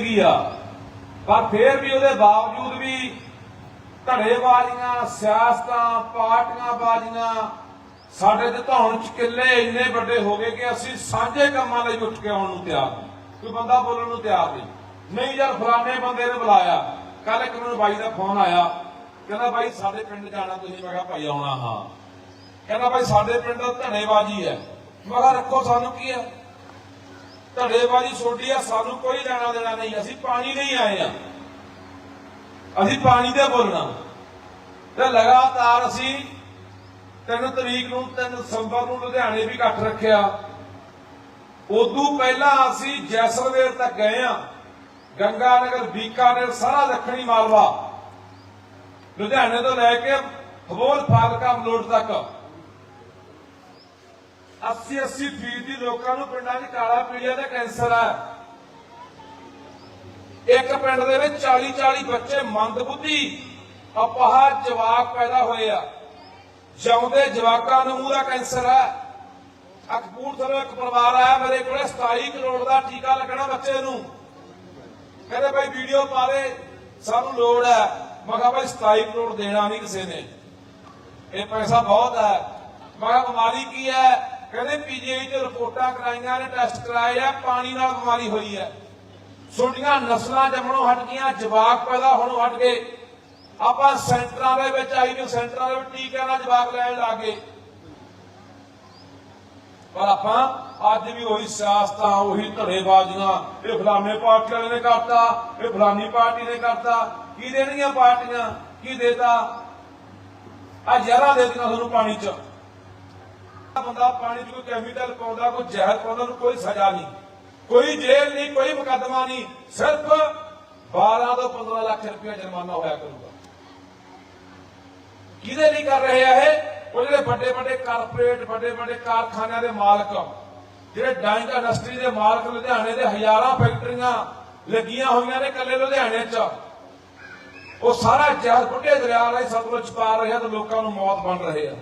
ਜ਼ਿੰਦਗੀ ਆ। ਪਰ ਫੇਰ ਵੀ ਉਹਦੇ ਬਾਵਜੂਦ ਵੀ ਧੜੇਬਾਜ਼ੀਆਂ, ਸਿਆਸਤਾਂ ਪਾਰਟੀਆਂ ਬਾਜ਼ੀਆਂ ਸਾਡੇ ਤੇ ਧੌਣ ਚ ਕਿੱਲੇ ਇੰਨੇ ਵੱਡੇ ਹੋ ਗਏ ਕਿ ਅਸੀਂ ਸਾਂਝੇ ਕੰਮਾਂ ਲਈ ਉੱਠ ਕੇ ਆਉਣ ਨੂੰ ਤਿਆਰ ਨਹੀਂ ਕੋਈ ਬੰਦਾ ਬੋਲਣ ਨੂੰ ਤਿਆਰ ਨਹੀਂ। ਨਹੀਂ ਯਾਰ, ਫਲਾਣੇ ਬੰਦੇ ਨੇ ਬੁਲਾਇਆ। ਕੱਲ ਇੱਕ ਮੈਨੂੰ ਬਾਈ ਦਾ ਫੋਨ ਆਇਆ। ਕਹਿੰਦਾ ਬਾਈ, ਸਾਡੇ ਪਿੰਡ ਜਾਣਾ ਤੁਸੀਂ। ਮੈਂ ਕਿਹਾ, ਭਾਈ, ਆਉਣਾ ਹਾਂ। ਕਹਿੰਦਾ ਬਾਈ, ਸਾਡੇ ਪਿੰਡ ਧੜੇਬਾਜ਼ੀ ਹੈ। ਮੈਂ ਕਿਹਾ, ਰੱਖੋ ਸਾਨੂੰ ਕੀ ਹੈ? ਧੜੇਬਾਜ਼ੀ ਛੋਡੀ ਆ, ਸਾਨੂੰ ਕੋਈ ਲੈਣਾ ਦੇਣਾ ਨਹੀਂ, ਅਸੀਂ ਪਾਣੀ ਲਈ ਆਏ ਆ। ਅਸੀਂ ਪਾਣੀ ਦੇ ਬੋਲਣਾ। ਤੇ ਲਗਾਤਾਰ ਅਸੀਂ ਤਿੰਨ ਤਰੀਕ ਨੂੰ, ਤਿੰਨ ਦਸੰਬਰ ਨੂੰ ਲੁਧਿਆਣੇ ਵੀ ਇਕੱਠ ਰੱਖਿਆ। ਉਦੋਂ ਪਹਿਲਾਂ ਅਸੀਂ ਜੈਸਲਮੇਰ ਤੱਕ ਗਏ ਆ। ਗੰਗਾਨਗਰ, ਬੀਕਾਨੇਰ, ਸਾਰਾ ਦੱਖਣੀ ਮਾਲਵਾ। ਲੁਧਿਆਣੇ ਤੋਂ ਲੈ ਕੇ ਹਬੋਲ ਫਾਲਕਾ, ਮਲੋਟ ਤੱਕ। 80 80 ਫੀਸਦੀ ਲੋਕਾਂ ਨੂੰ ਪਿੰਡਾਂ 'ਚ ਕਾਲਾ ਪੀਲੀਆ ਦਾ ਕੈਂਸਰ ਹੈ ਇੱਕ ਪਿੰਡ ਦੇ ਵਿੱਚ 40 40 ਬੱਚੇ ਮੰਦਬੁੱਧੀ ਅਪਾਹਜ ਜਵਾਕ ਪੈਦਾ ਹੋਏ ਆ। ਜਿਉਂਦੇ ਜਵਾਕਾਂ ਨੂੰ ਮੂੰਹ ਦਾ ਕੈਂਸਰ ਹੈ ਅਕਪੂਰਥਲੇ ਇੱਕ ਪਰਿਵਾਰ ਆਇਆ ਮੇਰੇ ਕੋਲੇ 27 ਕਰੋੜ ਦਾ ਟੀਕਾ ਲੱਗਣਾ ਬੱਚੇ ਨੂੰ। ਕਹਿੰਦੇ ਭਾਈ ਵੀਡੀਓ ਪਾ ਦੇ, ਸਾਨੂੰ ਲੋੜ ਹੈ ਮੈਂ ਕਿਹਾ ਭਾਈ 27 ਕਰੋੜ ਦੇਣਾ ਨਹੀਂ ਕਿਸੇ ਨੇ। ਇਹ ਪੈਸਾ ਬਹੁਤ ਹੈ ਮੈਂ ਕਿਹਾ ਬਿਮਾਰੀ ਕੀ ਹੈ ਕਹਿੰਦੇ ਪੀਜੀਆਈ ਚ ਰਿਪੋਰਟਾਂ ਕਰਾਈਆਂ ਨੇ, ਟੈਸਟ ਕਰਾਏ ਆ, ਪਾਣੀ ਨਾਲ ਬਿਮਾਰੀ ਹੋਈ ਹੈ ਛੋਟੀਆਂ ਨਸਲਾਂ ਜੰਮਣੋਂ ਹਟ ਗਈਆਂ, ਜਵਾਕ ਪੈਦਾ ਹੋਣੋਂ ਹਟ ਗਏ। ਆਪਾਂ ਸੈਂਟਰਾਂ ਦੇ ਵਿੱਚ ਆਈ ਜੋ ਸੈਂਟਰਾਂ ਦੇ ਵਿੱਚ ਟੀਕਿਆਂ ਨਾਲ ਜਵਾਕ ਲੈਣ ਲੱਗੇ ਪਰ ਆਪਾਂ ਅੱਜ ਵੀ ਉਹੀ ਸਿਆਸਤਾਂ, ਉਹੀ ਧੜੇਬਾਜ਼ੀਆਂ, ਇਹ ਫਲਾਣੇ ਪਾਰਟੀ ਵਾਲੇ ਨੇ ਕਰਤਾ, ਇਹ ਫਲਾਨੀ ਪਾਰਟੀ ਨੇ ਕਰਤਾ। ਕੀ ਦੇਣਗੀਆਂ ਪਾਰਟੀਆਂ? ਕੀ ਦੇਤਾ? ਆ ਜ਼ਹਿਰਾਂ ਦੇ ਦਿੱਤੀਆਂ ਤੁਹਾਨੂੰ ਪਾਣੀ 'ਚ। ਬੰਦਾ ਪਾਣੀ 'ਚ ਕੋਈ ਕੈਮੀਕਲ ਪਾਉਂਦਾ, ਕੋਈ ਜ਼ਹਿਰ ਪਾਉਂਦਾ, ਉਹਨੂੰ ਕੋਈ ਸਜ਼ਾ ਨਹੀਂ। ਕੋਈ ਜੇਲ੍ਹ ਨਹੀਂ, ਕੋਈ ਮੁਕੱਦਮਾ ਨਹੀਂ, ਸਿਰਫ 12 ਤੋਂ 15 ਲੱਖ ਰੁਪਏ ਜੁਰਮਾਨਾ ਹੋਇਆ ਕਰੂਗਾ। ਕਿਹਦੇ ਲਈ ਕਰ ਰਹੇ ਆ ਇਹ? ਉਹ ਜਿਹੜੇ ਵੱਡੇ ਵੱਡੇ ਕਾਰਪੋਰੇਟ ਵੱਡੇ ਵੱਡੇ ਕਾਰਖਾਨਿਆਂ ਦੇ ਮਾਲਕ ਜਿਹੜੇ ਡਾਇੰਗ ਇੰਡਸਟਰੀ ਦੇ ਮਾਲਕ ਲੁਧਿਆਣੇ ਦੇ ਹਜ਼ਾਰਾਂ ਫੈਕਟਰੀਆਂ ਲੱਗੀਆਂ ਹੋਈਆਂ ਨੇ ਕੱਲੇ ਲੁਧਿਆਣੇ 'ਚ। ਉਹ ਸਾਰਾ ਜ਼ਹਿਰ ਬੁੱਢੇ ਦਰਿਆ ਰਾਹੀਂ ਸਤਲੁਜ ਪਾ ਰਹੇ ਤੇ ਲੋਕਾਂ ਨੂੰ ਮੌਤ ਬਣ ਰਹੇ ਆ।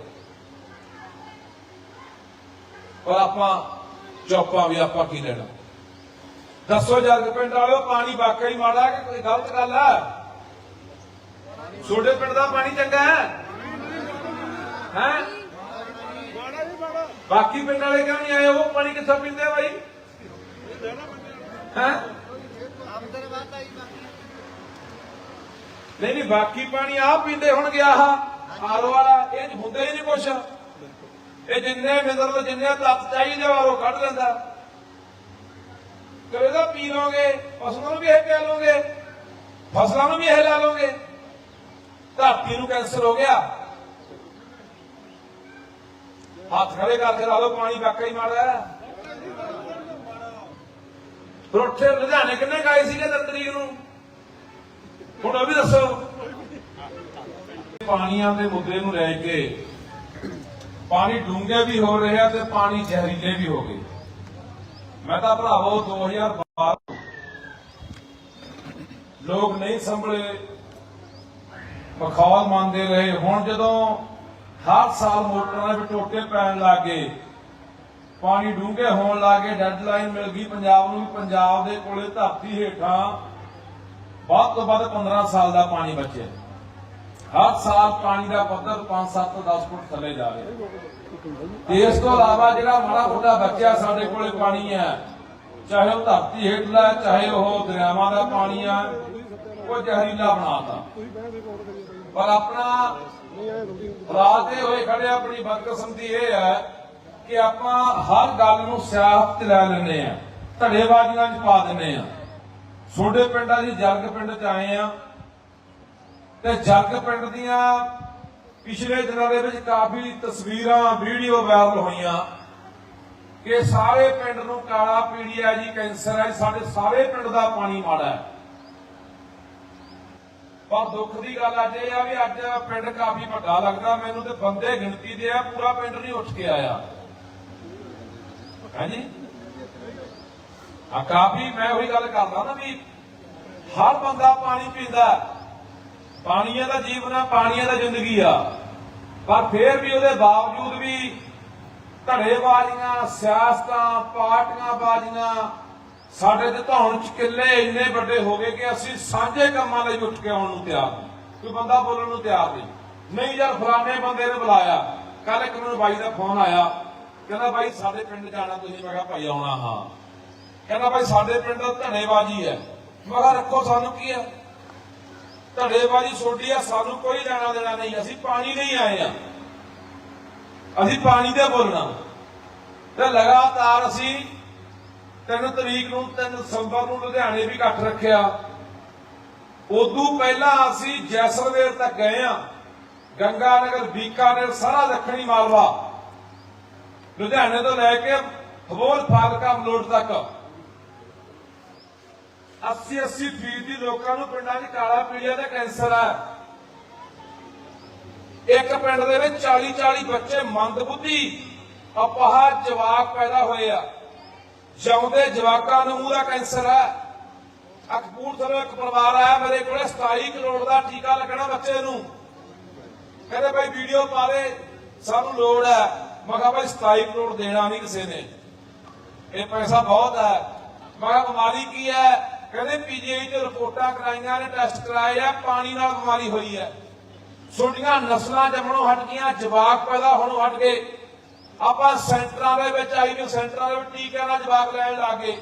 ਪਰ ਆਪਾਂ ਚੁੱਪਾਂ ਵੀ ਆਪਾਂ ਕੀ ਲੈਣਾ? ਦੱਸੋ ਜਰਗ ਪਿੰਡ ਵਾਲਿਓ, ਪਾਣੀ ਵਾਕਈ ਮਾੜਾ ਹੈ ਕਿ ਕੋਈ ਗਲਤ ਗੱਲ ਹੈ ਛੋਟੇ ਪਿੰਡ ਦਾ ਪਾਣੀ ਚੰਗਾ ਹੈ? ਹੈ? ਬਾਕੀ ਪਿੰਡ ਵਾਲੇ ਕਿਉਂ ਨਹੀਂ ਆਏ? ਉਹ ਪਾਣੀ ਕਿੱਥੋਂ ਪੀਂਦੇ ਆ ਬਾਈ? ਹੈ? ਨਹੀਂ ਨਹੀਂ, ਬਾਕੀ ਪਾਣੀ ਆ ਪੀਂਦੇ ਹੋਣਗੇ ਆਹ ਆਰੋ ਵਾਲਾ, ਇਹ 'ਚ ਹੁੰਦਾ ਹੀ ਨਹੀਂ ਕੁਛ। ਇਹ ਜਿੰਨੇ ਮਿਨਰਲ ਜਿੰਨੇ ਤੱਤ ਚਾਹੀਦੇ ਉਹ ਕੱਢ ਲੈਂਦਾ। ਕਦੇ ਤਾਂ ਪੀ ਲਓਗੇ ਪਸ਼ੂਆਂ ਨੂੰ ਵੀ ਇਹ ਪਿਆ ਲਓਗੇ, ਫਸਲਾਂ ਨੂੰ ਵੀ ਇਹ ਲਾ ਲਓਗੇ। ਧਰਤੀ ਨੂੰ ਕੈਂਸਰ ਹੋ ਗਿਆ। ਹੱਥ ਖੜੇ ਕਰਕੇ ਲਾ ਲਓ, ਪਾਣੀ ਵਾਕਈ ਮਾੜਾ ਹੈ। ਫਿਰ ਲੁਧਿਆਣੇ ਕਿੰਨੇ ਗਾਏ ਸੀਗੇ ਤਿੰਨ ਤਰੀਕ ਨੂੰ? ਹੁਣ ਉਹ ਵੀ ਦੱਸੋ। ਪਾਣੀਆਂ ਦੇ ਮੁੱਦੇ ਨੂੰ ਲੈ ਕੇ ਪਾਣੀ ਡੂੰਘੇ ਵੀ ਹੋ ਰਹੇ ਆ ਤੇ ਪਾਣੀ ਜ਼ਹਿਰੀਲੇ ਵੀ ਹੋ ਗਏ। ਮੈਂ ਤਾਂ ਭਰਾਵੋ 2012 ਲੋਕ ਨਹੀਂ ਸੰਭਲੇ, ਮਖੌਲ ਮੰਨਦੇ ਰਹੇ। ਹੁਣ ਜਦੋਂ ਹਰ ਸਾਲ ਮੋਟਰਾਂ ਦੇ ਟੋਟੇ ਪੈਣ ਲੱਗੇ ਪਾਣੀ ਡੂੰਘੇ ਹੋਣ ਲੱਗੇ ਡੈਡਲਾਈਨ ਮਿਲ ਗਈ ਪੰਜਾਬ ਨੂੰ ਵੀ ਪੰਜਾਬ ਦੇ ਕੋਲੇ ਧਰਤੀ ਹੇਠਾਂ ਵੱਧ ਤੋਂ ਵੱਧ 15 ਸਾਲ ਦਾ ਪਾਣੀ ਬਚਿਆ। ਹਰ ਸਾਲ ਪਾਣੀ ਦਾ ਪੱਧਰ 5 7 ਤੋਂ 10 ਫੁੱਟ ਥੱਲੇ ਜਾ ਰਿਹਾ। ਤੇ ਇਸ ਤੋਂ ਇਲਾਵਾ ਜਿਹੜਾ ਮਾੜਾ ਮੋਟਾ ਬਚਿਆ ਸਾਡੇ ਕੋਲੇ ਪਾਣੀ ਹੈ, ਚਾਹੇ ਉਹ ਧਰਤੀ ਹੇਠਲਾ ਚਾਹੇ ਉਹ ਦਰਿਆਵਾਂ ਦਾ ਪਾਣੀ ਆ ਉਹ ਜ਼ਹਿਰੀਲਾ ਬਣਾਤਾ। ਪਰ ਆਪਣਾ ਰਾਤੇ ਹੋਏ ਖੜੇ ਆਪਣੀ ਬਦਕਿਸਮਤੀ ਇਹ ਹੈ ਕਿ ਆਪਾਂ ਹਰ ਗੱਲ ਨੂੰ ਸਿਆਸਤ ਲੈ ਲੈਂਦੇ ਆ ਧੜੇਬਾਜ਼ੀਆਂ 'ਚ ਪਾ ਦਿੰਦੇ ਆ ਛੋਟੇ ਪਿੰਡਾਂ ਦੀ ਜਰਗ ਪਿੰਡ 'ਚ ਆਏ ਆ ਤੇ ਜਰਗ ਪਿੰਡ ਦੀਆਂ ਪਿਛਲੇ ਦਿਨਾਂ ਦੇ ਵਿੱਚ ਕਾਫੀ ਤਸਵੀਰਾਂ, ਵੀਡੀਓ ਵਾਇਰਲ ਹੋਈਆਂ ਕਿ ਸਾਰੇ ਪਿੰਡ ਨੂੰ ਕਾਲਾ ਪੀੜੀਆ ਜੀ, ਕੈਂਸਰ ਹੈ, ਸਾਡੇ ਸਾਰੇ ਪਿੰਡ ਦਾ ਪਾਣੀ ਮਾੜਾ ਹੈ। ਪਰ ਦੁੱਖ ਦੀ ਗੱਲ ਅੱਜ ਇਹ ਆ ਵੀ ਅੱਜ ਪਿੰਡ ਕਾਫੀ ਵੱਡਾ ਲੱਗਦਾ, ਮੈਨੂੰ ਤੇ ਬੰਦੇ ਗਿਣਤੀ ਦੇ ਆ, ਪੂਰਾ ਪਿੰਡ ਨਹੀਂ ਉੱਠ ਕੇ ਆਇਆ। ਹਾਂਜੀ ਆ ਕਾਫੀ, ਮੈਂ ਉਹੀ ਗੱਲ ਕਰਦਾ ਨਾ ਵੀ ਹਰ ਬੰਦਾ ਪਾਣੀ ਪੀਂਦਾ ਪਾਣੀਆਂ ਦਾ ਜੀਵਨ ਆ, ਪਾਣੀਆਂ ਦਾ ਜ਼ਿੰਦਗੀ ਆ। ਪਰ ਫਿਰ ਵੀ ਉਹਦੇ ਬਾਵਜੂਦ ਵੀ ਧੜੇਬਾਜ਼ੀਆਂ, ਸਿਆਸਤਾਂ, ਪਾਰਟੀਆਂ ਬਾਜ਼ੀਆਂ ਸਾਡੇ ਤੇ ਧੌਣ ਚ ਕਿੱਲੇ ਇੰਨੇ ਵੱਡੇ ਹੋ ਗਏ ਕਿ ਅਸੀਂ ਸਾਂਝੇ ਕੰਮਾਂ ਲਈ ਉੱਠ ਕੇ ਆਉਣ ਨੂੰ ਤਿਆਰ ਨਹੀਂ। ਕੋਈ ਬੰਦਾ ਬੋਲਣ ਨੂੰ ਤਿਆਰ ਨਹੀਂ। ਨਹੀਂ ਯਾਰ, ਫਲਾਣੇ ਬੰਦੇ ਨੇ ਬੁਲਾਇਆ। ਕੱਲ ਇੱਕ ਮੈਨੂੰ ਬਾਈ ਦਾ ਫੋਨ ਆਇਆ। ਕਹਿੰਦਾ ਬਾਈ, ਸਾਡੇ ਪਿੰਡ ਜਾਣਾ ਤੁਸੀਂ। ਮੈਂ ਕਿਹਾ, ਭਾਈ, ਆਉਣਾ ਹਾਂ। ਕਹਿੰਦਾ ਬਾਈ, ਸਾਡੇ ਪਿੰਡ ਦਾ ਧਣੇਬਾਜੀ ਹੈ। ਮੈਂ ਕਿਹਾ, ਰੱਖੋ ਸਾਨੂੰ ਕੀ ਹੈ? ਧੜੇਬਾਜੀ ਛੋਟੀ ਆ, ਸਾਨੂੰ ਕੋਈ ਲੈਣਾ ਦੇਣਾ ਨਹੀਂ, ਅਸੀਂ ਪਾਣੀ ਨਹੀਂ ਆਏ ਆ। ਅਸੀਂ ਪਾਣੀ ਦੇ ਬੋਲਣਾ ਤੇ ਲਗਾਤਾਰ ਅਸੀਂ ਤਿੰਨ ਤਰੀਕ ਨੂੰ, ਤਿੰਨ ਦਸੰਬਰ ਨੂੰ ਲੁਧਿਆਣੇ ਵੀ ਇਕੱਠ ਰੱਖਿਆ। ਉਦੋਂ ਪਹਿਲਾਂ ਅਸੀਂ ਜੈਸਲਮੇਰ ਤੱਕ ਗਏ ਆ। ਗੰਗਾਨਗਰ ਬੀਕਾਨੇਰ ਸਾਰਾ ਦੱਖਣੀ ਮਾਲਵਾ। ਲੁਧਿਆਣੇ ਤੋਂ ਲੈ ਕੇ ਹਬੋਲ, ਫਾਲਕਾ, ਮਲੋਟ ਤੱਕ। 80 80 ਫੀਸਦੀ ਲੋਕਾਂ ਨੂੰ ਪਿੰਡਾਂ 'ਚ ਕਾਲਾ ਪੀਲੀਆ ਦਾ ਕੈਂਸਰ ਹੈ ਇੱਕ ਪਿੰਡ ਦੇ ਵਿੱਚ 40 40 ਬੱਚੇ ਮੰਦਬੁੱਧੀ ਅਪਾਹ ਜਵਾਕ ਪੈਦਾ ਹੋਏ ਆ। ਜਿਉਂਦੇ ਜਵਾਕਾਂ ਨੂੰ ਮੂਹਰਾ ਦਾ ਕੈਂਸਰ ਹੈ ਅਕਪੂਰਥਲੇ ਇੱਕ ਪਰਿਵਾਰ ਆਇਆ ਮੇਰੇ ਕੋਲੇ 27 ਕਰੋੜ ਦਾ ਟੀਕਾ ਲੱਗਣਾ ਬੱਚੇ ਨੂੰ। ਕਹਿੰਦੇ ਭਾਈ ਵੀਡੀਓ ਪਾ ਦੇ, ਸਾਨੂੰ ਲੋੜ ਹੈ ਮੈਂ ਕਿਹਾ ਭਾਈ 27 ਕਰੋੜ ਦੇਣਾ ਨਹੀਂ ਕਿਸੇ ਨੇ। ਇਹ ਪੈਸਾ ਬਹੁਤ ਹੈ ਮੈਂ ਕਿਹਾ ਬਿਮਾਰੀ ਕੀ ਹੈ ਕਹਿੰਦੇ ਪੀਜੀਆਈ ਤੇ ਰਿਪੋਰਟਾਂ ਕਰਾਈਆਂ ਨੇ, ਟੈਸਟ ਕਰਾਏ ਆ, ਪਾਣੀ ਨਾਲ ਬਿਮਾਰੀ ਹੋਈ ਹੈ ਛੋਟੀਆਂ ਨਸਲਾਂ ਜੰਮਣੋਂ ਹਟ ਗਈਆਂ, ਜਵਾਕ ਪੈਦਾ ਹੋਣੋਂ ਹਟ ਗਏ। ਆਪਾਂ ਸੈਂਟਰਾਂ ਦੇ ਵਿੱਚ, ਆਈਵੀ ਸੈਂਟਰਾਂ ਦੇ ਵਿੱਚ ਟੀਕਿਆਂ ਨਾਲ ਜਵਾਕ ਲੈਣ ਲੱਗੇ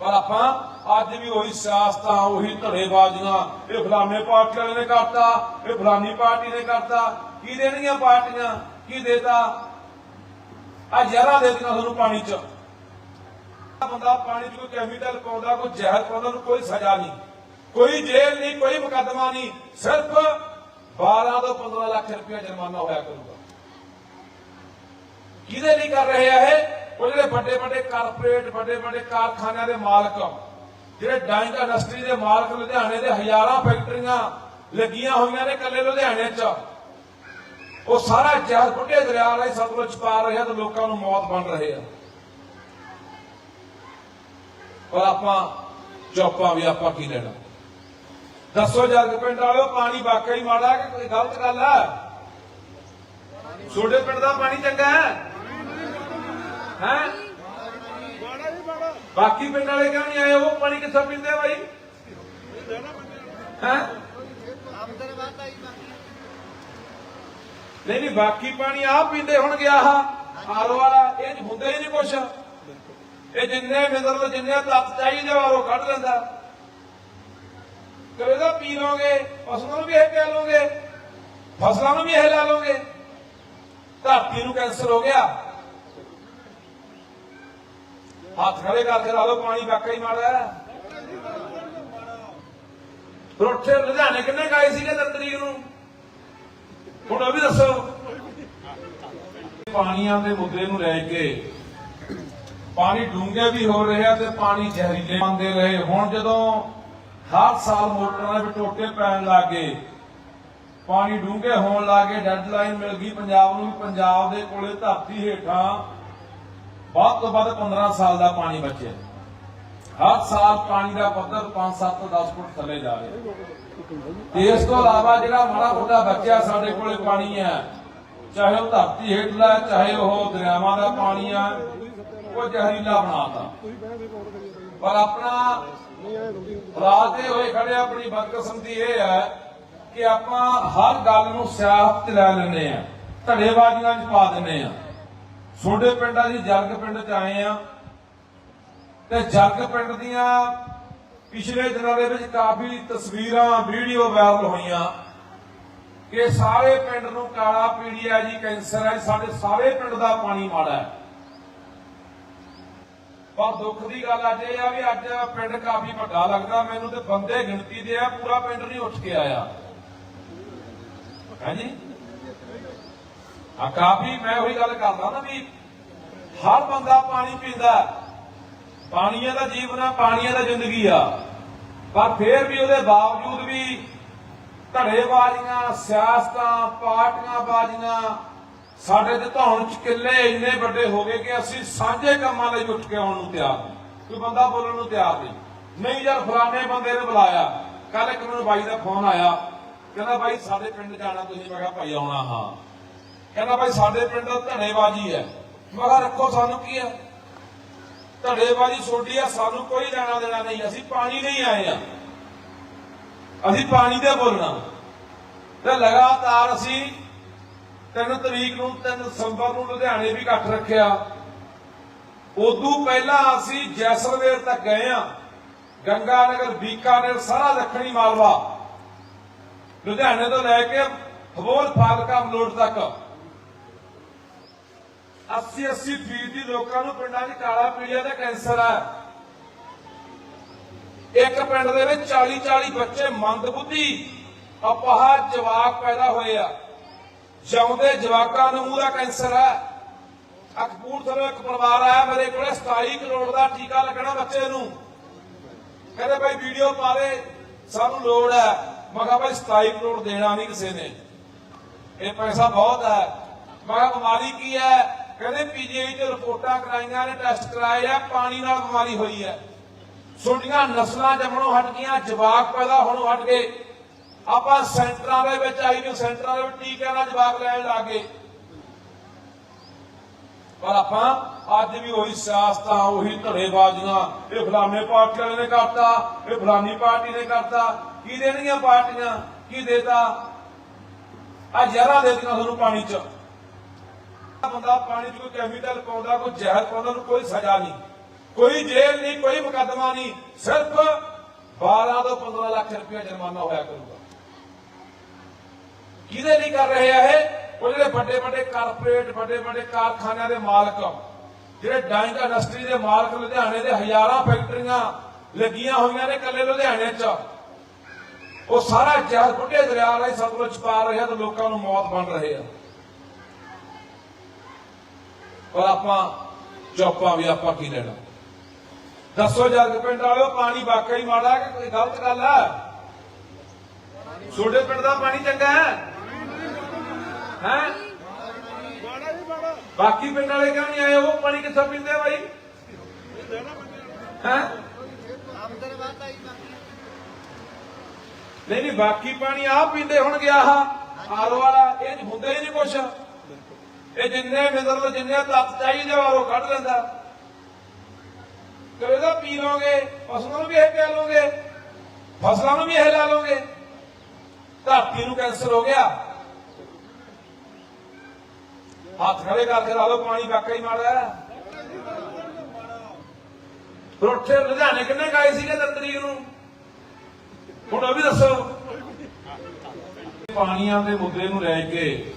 ਪਰ ਆਪਾਂ ਅੱਜ ਵੀ ਉਹੀ ਸਿਆਸਤਾਂ, ਉਹੀ ਧੜੇਬਾਜ਼ੀਆਂ, ਇਹ ਫਲਾਣੇ ਪਾਰਟੀ ਵਾਲੇ ਨੇ ਕਰਤਾ, ਇਹ ਫਲਾਨੀ ਪਾਰਟੀ ਨੇ ਕਰਤਾ। ਕੀ ਦੇਣਗੀਆਂ ਪਾਰਟੀਆਂ? ਕੀ ਦੇਤਾ? ਆ ਜ਼ਹਿਰਾਂ ਦੇ ਦਿੱਤੀਆਂ ਤੁਹਾਨੂੰ ਪਾਣੀ 'ਚ। ਬੰਦਾ ਪਾਣੀ 'ਚ ਕੋਈ ਕੈਮੀਕਲ ਪਾਉਂਦਾ, ਕੋਈ ਜ਼ਹਿਰ ਪਾਉਂਦਾ, ਉਹਨੂੰ ਕੋਈ ਸਜ਼ਾ ਨਹੀਂ। ਕੋਈ ਜੇਲ੍ਹ ਨਹੀਂ, ਕੋਈ ਮੁਕੱਦਮਾ ਨਹੀਂ, ਸਿਰਫ 12 ਤੋਂ 15 ਲੱਖ ਰੁਪਏ ਜੁਰਮਾਨਾ ਹੋਇਆ ਕਰੂਗਾ। ਕਿਹਦੇ ਲਈ ਕਰ ਰਹੇ ਆ ਇਹ? ਉਹ ਜਿਹੜੇ ਵੱਡੇ ਵੱਡੇ ਕਾਰਪੋਰੇਟ ਵੱਡੇ ਵੱਡੇ ਕਾਰਖਾਨਿਆਂ ਦੇ ਮਾਲਕ ਜਿਹੜੇ ਡਾਇੰਗ ਇੰਡਸਟਰੀ ਦੇ ਮਾਲਕ ਲੁਧਿਆਣੇ ਦੇ ਹਜ਼ਾਰਾਂ ਫੈਕਟਰੀਆਂ ਲੱਗੀਆਂ ਹੋਈਆਂ ਨੇ ਕੱਲੇ ਲੁਧਿਆਣੇ 'ਚ। ਉਹ ਸਾਰਾ ਜ਼ਹਿਰ ਬੁੱਢੇ ਦਰਿਆ ਰਾਹੀਂ ਸਤਲੁਜ ਪਾ ਰਹੇ ਆ ਤੇ ਲੋਕਾਂ ਨੂੰ ਮੌਤ ਬਣ ਰਹੇ ਆ। ਪਰ ਆਪਾਂ ਚੌਪਾਂ ਵੀ ਆਪਾਂ ਕੀ ਲੈਣਾ? ਦੱਸੋ ਜਰਗ ਪਿੰਡ ਵਾਲਿਓ, ਪਾਣੀ ਵਾਕਈ ਮਾੜਾ ਹੈ ਕਿ ਕੋਈ ਗਲਤ ਗੱਲ ਹੈ? ਛੋਟੇ ਪਿੰਡ ਦਾ ਪਾਣੀ ਚੰਗਾ ਹੈ? ਹੈ? ਬਾਕੀ ਪਿੰਡ ਵਾਲੇ ਕਿਉਂ ਨਹੀਂ ਆਏ? ਉਹ ਪਾਣੀ ਕਿੱਥੋਂ ਪੀਂਦੇ ਆ ਬਾਈ? ਹੈ? ਨਹੀਂ ਨਹੀਂ, ਬਾਕੀ ਪਾਣੀ ਆਪ ਪੀਂਦੇ ਹੋਣਗੇ ਆਹ ਆਰੋ ਵਾਲਾ, ਇਹ ਹੁੰਦੇ ਹੀ ਨਹੀਂ ਕੁਛ। ਇਹ ਜਿੰਨੇ ਮਿਜ਼ਰਲ ਜਿੰਨੇ ਤੱਤ ਚਾਹੀਦੇ ਆ, ਉਹ ਕੱਢ ਲੈਂਦਾ। ਕਦੇ ਤਾਂ ਪੀ ਲੋਗੇ ਫਸਲਾਂ ਨੂੰ ਵੀ ਇਹ ਪਿਆ ਲੋਗੇ ਫਸਲਾਂ ਨੂੰ ਵੀ ਇਹ ਲਾ ਲੋਗੇ ਧਰਤੀ ਨੂੰ ਕੈਂਸਰ ਹੋ ਗਿਆ। ਹੱਥ ਖੜੇ ਕਰਕੇ ਲਾ ਲਓ, ਪਾਣੀ ਵਾਕਈ ਮਾੜਾ ਹੈ। ਲੁਧਿਆਣੇ ਕਿੰਨੇ ਗਾਏ ਸੀਗੇ ਤਿੰਨ ਨੂੰ? ਹੁਣ ਉਹ ਵੀ ਦੱਸੋ। ਪਾਣੀਆਂ ਦੇ ਮੁੱਦੇ ਨੂੰ ਲੈ ਕੇ ਪਾਣੀ ਡੂੰਘੇ ਵੀ ਹੋ ਰਹੇ ਤੇ ਪਾਣੀ ਜ਼ਹਿਰੀਲੇ ਆਉਂਦੇ ਰਹੇ। ਹੁਣ ਜਦੋਂ ਹਰ ਸਾਲ ਮੋਟਰਾਂ ਦੇ ਟੋਟੇ ਪੈਣ ਲੱਗੇ ਪਾਣੀ ਡੂੰਘੇ ਹੋਣ ਲੱਗੇ ਡੈਡਲਾਈਨ ਮਿਲ ਗਈ ਪੰਜਾਬ ਨੂੰ, ਪੰਜਾਬ ਦੇ ਕੋਲੇ ਧਰਤੀ ਹੇਠਾਂ ਵੱਧ ਤੋਂ ਵੱਧ 15 ਸਾਲ ਦਾ ਪਾਣੀ ਬਚਿਆ। ਹਰ ਸਾਲ ਪਾਣੀ ਦਾ ਪੱਧਰ 5 7 ਤੋਂ 10 ਫੁੱਟ ਥੱਲੇ ਜਾ ਰਿਹਾ। ਤੇ ਇਸ ਤੋਂ ਇਲਾਵਾ ਜਿਹੜਾ ਮਾੜਾ ਮੋਟਾ ਬਚਿਆ ਸਾਡੇ ਕੋਲੇ ਪਾਣੀ ਹੈ, ਚਾਹੇ ਉਹ ਧਰਤੀ ਹੇਠਲਾ ਚਾਹੇ ਉਹ ਦਰਿਆਵਾਂ ਦਾ ਪਾਣੀ ਆ ਉਹ ਜ਼ਹਿਰੀਲਾ ਬਣਾਤਾ ਪਰ ਆਪਣਾ ਰਾਤੇ ਹੋਏ ਖੜੇ ਆਪਣੀ ਬਦਕਿਸਮਤੀ ਇਹ ਹੈ ਕਿ ਆਪਾਂ ਹਰ ਗੱਲ ਨੂੰ ਸਿਆਸਤ ਲੈ ਲੈਂਦੇ ਆ, ਧੜੇਬਾਜ਼ੀਆਂ 'ਚ ਪਾ ਦਿੰਦੇ ਆ। ਛੋਟੇ ਪਿੰਡਾਂ ਦੀ ਜਰਗ ਪਿੰਡ 'ਚ ਆਏ ਆ ਤੇ ਜਰਗ ਪਿੰਡ ਦੀਆਂ ਪਿਛਲੇ ਦਿਨਾਂ ਦੇ ਵਿੱਚ ਕਾਫੀ ਤਸਵੀਰਾਂ, ਵੀਡੀਓ ਵਾਇਰਲ ਹੋਈਆਂ ਕਿ ਸਾਰੇ ਪਿੰਡ ਨੂੰ ਕਾਲਾ ਪੀੜੀਆ ਜੀ, ਕੈਂਸਰ ਹੈ, ਸਾਡੇ ਸਾਰੇ ਪਿੰਡ ਦਾ ਪਾਣੀ ਮਾੜਾ ਹੈ। ਪਰ ਦੁੱਖ ਦੀ ਗੱਲ ਅੱਜ ਇਹ ਆ ਵੀ ਅੱਜ ਪਿੰਡ ਕਾਫੀ ਵੱਡਾ ਲੱਗਦਾ, ਮੈਨੂੰ ਤੇ ਬੰਦੇ ਗਿਣਤੀ ਦੇ ਆ, ਪੂਰਾ ਪਿੰਡ ਨਹੀਂ ਉੱਠ ਕੇ ਆਇਆ। ਹਾਂਜੀ ਆ ਕਾਫੀ, ਮੈਂ ਉਹੀ ਗੱਲ ਕਰਦਾ ਨਾ ਵੀ ਹਰ ਬੰਦਾ ਪਾਣੀ ਪੀਂਦਾ ਪਾਣੀਆਂ ਦਾ ਜੀਵਨ ਆ, ਪਾਣੀਆਂ ਦਾ ਜ਼ਿੰਦਗੀ ਆ। ਪਰ ਫੇਰ ਵੀ ਉਹਦੇ ਬਾਵਜੂਦ ਵੀ ਧੜੇਬਾਜ਼ੀਆਂ ਸਿਆਸਤਾਂ, ਪਾਰਟੀਆਂ ਬਾਜ਼ੀਆਂ ਸਾਡੇ ਤੇ ਧੌਣ ਚ ਕਿੱਲੇ ਇੰਨੇ ਵੱਡੇ ਹੋ ਗਏ ਕਿ ਅਸੀਂ ਸਾਂਝੇ ਕੰਮਾਂ ਲਈ ਉੱਠ ਕੇ ਆਉਣ ਨੂੰ ਤਿਆਰ ਨਹੀਂ। ਕੋਈ ਬੰਦਾ ਬੋਲਣ ਨੂੰ ਤਿਆਰ ਨਹੀਂ। ਨਹੀਂ ਯਾਰ, ਫਲਾਣੇ ਬੰਦੇ ਨੇ ਬੁਲਾਇਆ। ਕੱਲ ਇੱਕ ਮੈਨੂੰ ਬਾਈ ਦਾ ਫੋਨ ਆਇਆ। ਕਹਿੰਦਾ, ਬਾਈ, ਸਾਡੇ ਪਿੰਡ ਜਾਣਾ ਤੁਸੀਂ। ਮੈਂ ਕਿਹਾ, ਭਾਈ, ਆਉਣਾ ਹਾਂ। ਕਹਿੰਦਾ, ਬਾਈ, ਸਾਡੇ ਪਿੰਡ ਦਾ ਧੜੇਬਾਜ਼ੀ ਹੈ। ਮੈਂ ਕਿਹਾ, ਰੱਖੋ, ਸਾਨੂੰ ਕੀ ਹੈ? ਧੜੇਬਾਜ਼ੀ ਛੋਡੀ ਆ ਸਾਨੂੰ ਕੋਈ ਲੈਣਾ ਦੇਣਾ ਨਹੀਂ। ਅਸੀਂ ਪਾਣੀ ਨਹੀਂ ਆਏ ਆ ਅਸੀਂ ਪਾਣੀ ਤੇ ਬੋਲਣਾ। ਤੇ ਲਗਾਤਾਰ ਅਸੀਂ 3 ਤਰੀਕ ਨੂੰ 3 ਦਸੰਬਰ ਨੂੰ ਲੁਧਿਆਣੇ ਵੀ ਇਕੱਠ ਰੱਖਿਆ। ਉਦੋਂ ਪਹਿਲਾਂ ਅਸੀਂ ਜੈਸਲਮੇਰ ਤੱਕ ਗਏ ਆ ਗੰਗਾਨਗਰ, ਬੀਕਾਨੇਰ, ਸਾਰਾ ਦੱਖਣੀ ਮਾਲਵਾ। ਲੁਧਿਆਣੇ ਤੋਂ ਲੈ ਕੇ ਹਬੋਲ ਫਾਜ਼ਿਲਕਾ ਮਲੋਟ ਤੱਕ। 80 80 ਫੀਸਦੀ ਲੋਕਾਂ ਨੂੰ ਪਿੰਡਾਂ 'ਚ ਕਾਲਾ ਪੀਲੀਆ ਦਾ ਕੈਂਸਰ ਹੈ ਇੱਕ ਪਿੰਡ ਦੇ ਵਿੱਚ 40 40 ਬੱਚੇ ਮੰਦਬੁੱਧੀ ਅਪਾਹਜ ਜਵਾਕ ਪੈਦਾ ਹੋਏ ਆ। ਜਿਉਂਦੇ ਜਵਾਕਾਂ ਨੂੰ ਮੂੰਹ ਦਾ ਕੈਂਸਰ ਹੈ। ਅਕਪੂਰਥਲੇ ਇੱਕ ਪਰਿਵਾਰ ਆਇਆ, ਮੇਰੇ ਕੋਲੇ 27 ਕਰੋੜ ਦਾ ਟੀਕਾ ਲੱਗਣਾ ਬੱਚੇ ਨੂੰ। ਕਹਿੰਦੇ ਭਾਈ ਵੀਡੀਓ ਪਾ ਦੇ, ਸਾਨੂੰ ਲੋੜ ਹੈ। ਮੈਂ ਕਿਹਾ ਭਾਈ 27 ਕਰੋੜ ਦੇਣਾ ਨਹੀਂ ਕਿਸੇ ਨੇ। ਇਹ ਪੈਸਾ ਬਹੁਤ ਹੈ। ਮੈਂ ਕਿਹਾ ਬਿਮਾਰੀ ਕੀ ਹੈ? ਕਹਿੰਦੇ ਪੀਜੀਆਈ ਤੇ ਰਿਪੋਰਟਾਂ ਕਰਾਈਆਂ ਨੇ, ਟੈਸਟ ਕਰਾਏ ਆ, ਪਾਣੀ ਨਾਲ ਬਿਮਾਰੀ ਹੋਈ ਹੈ। ਛੋਟੀਆਂ ਨਸਲਾਂ ਜੰਮਣੋਂ ਹਟ ਗਈਆਂ, ਜਵਾਕ ਪੈਦਾ ਹੋਣੋਂ ਹਟ ਗਏ। ਆਪਾਂ ਸੈਂਟਰਾਂ ਦੇ ਵਿੱਚ ਆਈ ਨੂੰ ਸੈਂਟਰਾਂ ਦੇ ਵਿੱਚ ਟੀਕਿਆਂ ਦਾ ਜਵਾਬ ਲੈਣ ਲੱਗੇ। ਪਰ ਆਪਾਂ ਅੱਜ ਵੀ ਉਹੀ ਸਿਆਸਤਾਂ, ਉਹੀ ਧੜੇਬਾਜ਼ੀਆਂ, ਇਹ ਫਲਾਣੇ ਪਾਰਟੀਆਂ ਨੇ ਕਰਤਾ, ਇਹ ਫਲਾਨੀ ਪਾਰਟੀ ਨੇ ਕਰਤਾ। ਕੀ ਦੇਣਗੀਆਂ ਪਾਰਟੀਆਂ? ਕੀ ਦੇਤਾ? ਆ ਜ਼ਹਿਰਾਂ ਦੇਤੀਆਂ ਤੁਹਾਨੂੰ ਪਾਣੀ 'ਚ। ਬੰਦਾ ਪਾਣੀ 'ਚ ਕੋਈ ਕੈਮੀਕਲ ਪਾਉਂਦਾ, ਕੋਈ ਜ਼ਹਿਰ ਪਾਉਂਦਾ, ਉਹਨੂੰ ਕੋਈ ਸਜ਼ਾ ਨਹੀਂ। ਕੋਈ ਜੇਲ੍ਹ ਨਹੀਂ, ਕੋਈ ਮੁਕੱਦਮਾ ਨਹੀਂ। ਸਿਰਫ 12 ਤੋਂ 15 ਲੱਖ ਰੁਪਏ ਜੁਰਮਾਨਾ ਹੋਇਆ ਕਰੂਗਾ। ਕਿਹਦੇ ਲਈ ਕਰ ਰਹੇ ਆ ਇਹ? ਉਹ ਜਿਹੜੇ ਵੱਡੇ ਵੱਡੇ ਕਾਰਪੋਰੇਟ ਵੱਡੇ ਵੱਡੇ ਕਾਰਖਾਨਿਆਂ ਦੇ ਮਾਲਕ ਜਿਹੜੇ ਡਾਈਂਗ ਇੰਡਸਟਰੀ ਦੇ ਮਾਲਕ ਲੁਧਿਆਣੇ ਦੇ ਹਜ਼ਾਰਾਂ ਫੈਕਟਰੀਆਂ ਲੱਗੀਆਂ ਹੋਈਆਂ ਨੇ ਕੱਲੇ ਲੁਧਿਆਣੇ 'ਚ। ਉਹ ਸਾਰਾ ਜ਼ਹਿਰ ਬੁੱਢੇ ਦਰਿਆ ਰਾਹੀਂ ਸਤਲੁਜ ਪਾ ਰਿਹਾ ਤੇ ਲੋਕਾਂ ਨੂੰ ਮੌਤ ਬਣ ਰਹੇ ਆ। ਪਰ ਆਪਾਂ ਚੁੱਪਾਂ ਵੀ ਆਪਾਂ ਕੀ ਲੈਣਾ? ਦੱਸੋ ਜੱਗ ਪਿੰਡ ਵਾਲਿਓ, ਪਾਣੀ ਵਾਕਈ ਮਾੜਾ ਕਿ ਕੋਈ ਗਲਤ ਗੱਲ ਹੈ? ਛੋਟੇ ਪਿੰਡ ਦਾ ਪਾਣੀ ਚੰਗਾ ਹੈ? ਹੈ? ਬਾਕੀ ਪਿੰਡ ਵਾਲੇ ਕਿਉਂ ਨਹੀਂ ਆਏ? ਉਹ ਪਾਣੀ ਕਿੱਥੋਂ ਪੀਂਦੇ ਆ ਬਾਈ? ਹੈ? ਨਹੀਂ ਨਹੀਂ, ਬਾਕੀ ਪਾਣੀ ਆ ਪੀਂਦੇ ਹੋਣਗੇ ਆਹ। ਆਰੋ ਵਾਲਾ, ਇਹ 'ਚ ਹੁੰਦਾ ਹੀ ਨਹੀਂ ਕੁਛ। ਇਹ ਜਿੰਨੇ ਮਿਨਰਲ ਜਿੰਨੇ ਤੱਤ ਚਾਹੀਦੇ ਆ, ਉਹ ਕੱਢ ਲੈਂਦਾ। ਤੇ ਇਹਦਾ ਪੀ ਲੋਗੇ ਫਸਲਾਂ ਨੂੰ ਵੀ ਇਹ ਪੀ ਲੋਗੇ ਫਸਲਾਂ ਨੂੰ ਵੀ ਇਹ ਲਾ ਲੋਗੇ ਧਰਤੀ ਨੂੰ ਕੈਂਸਰ ਹੋ ਗਿਆ। ਹੱਥ ਖੜੇ ਕਰਕੇ ਲਾ ਲਓ, ਪਾਣੀ ਵਾਕਈ ਮਾੜਾ ਰੋਟੇ ਲੁਧਿਆਣੇ ਕਿੰਨੇ ਗਾਏ ਸੀਗੇ ਤਿੰਨ ਨੂੰ? ਹੁਣ ਉਹ ਵੀ ਦੱਸੋ। ਪਾਣੀਆਂ ਦੇ ਮੁੱਦੇ ਨੂੰ ਲੈ ਕੇ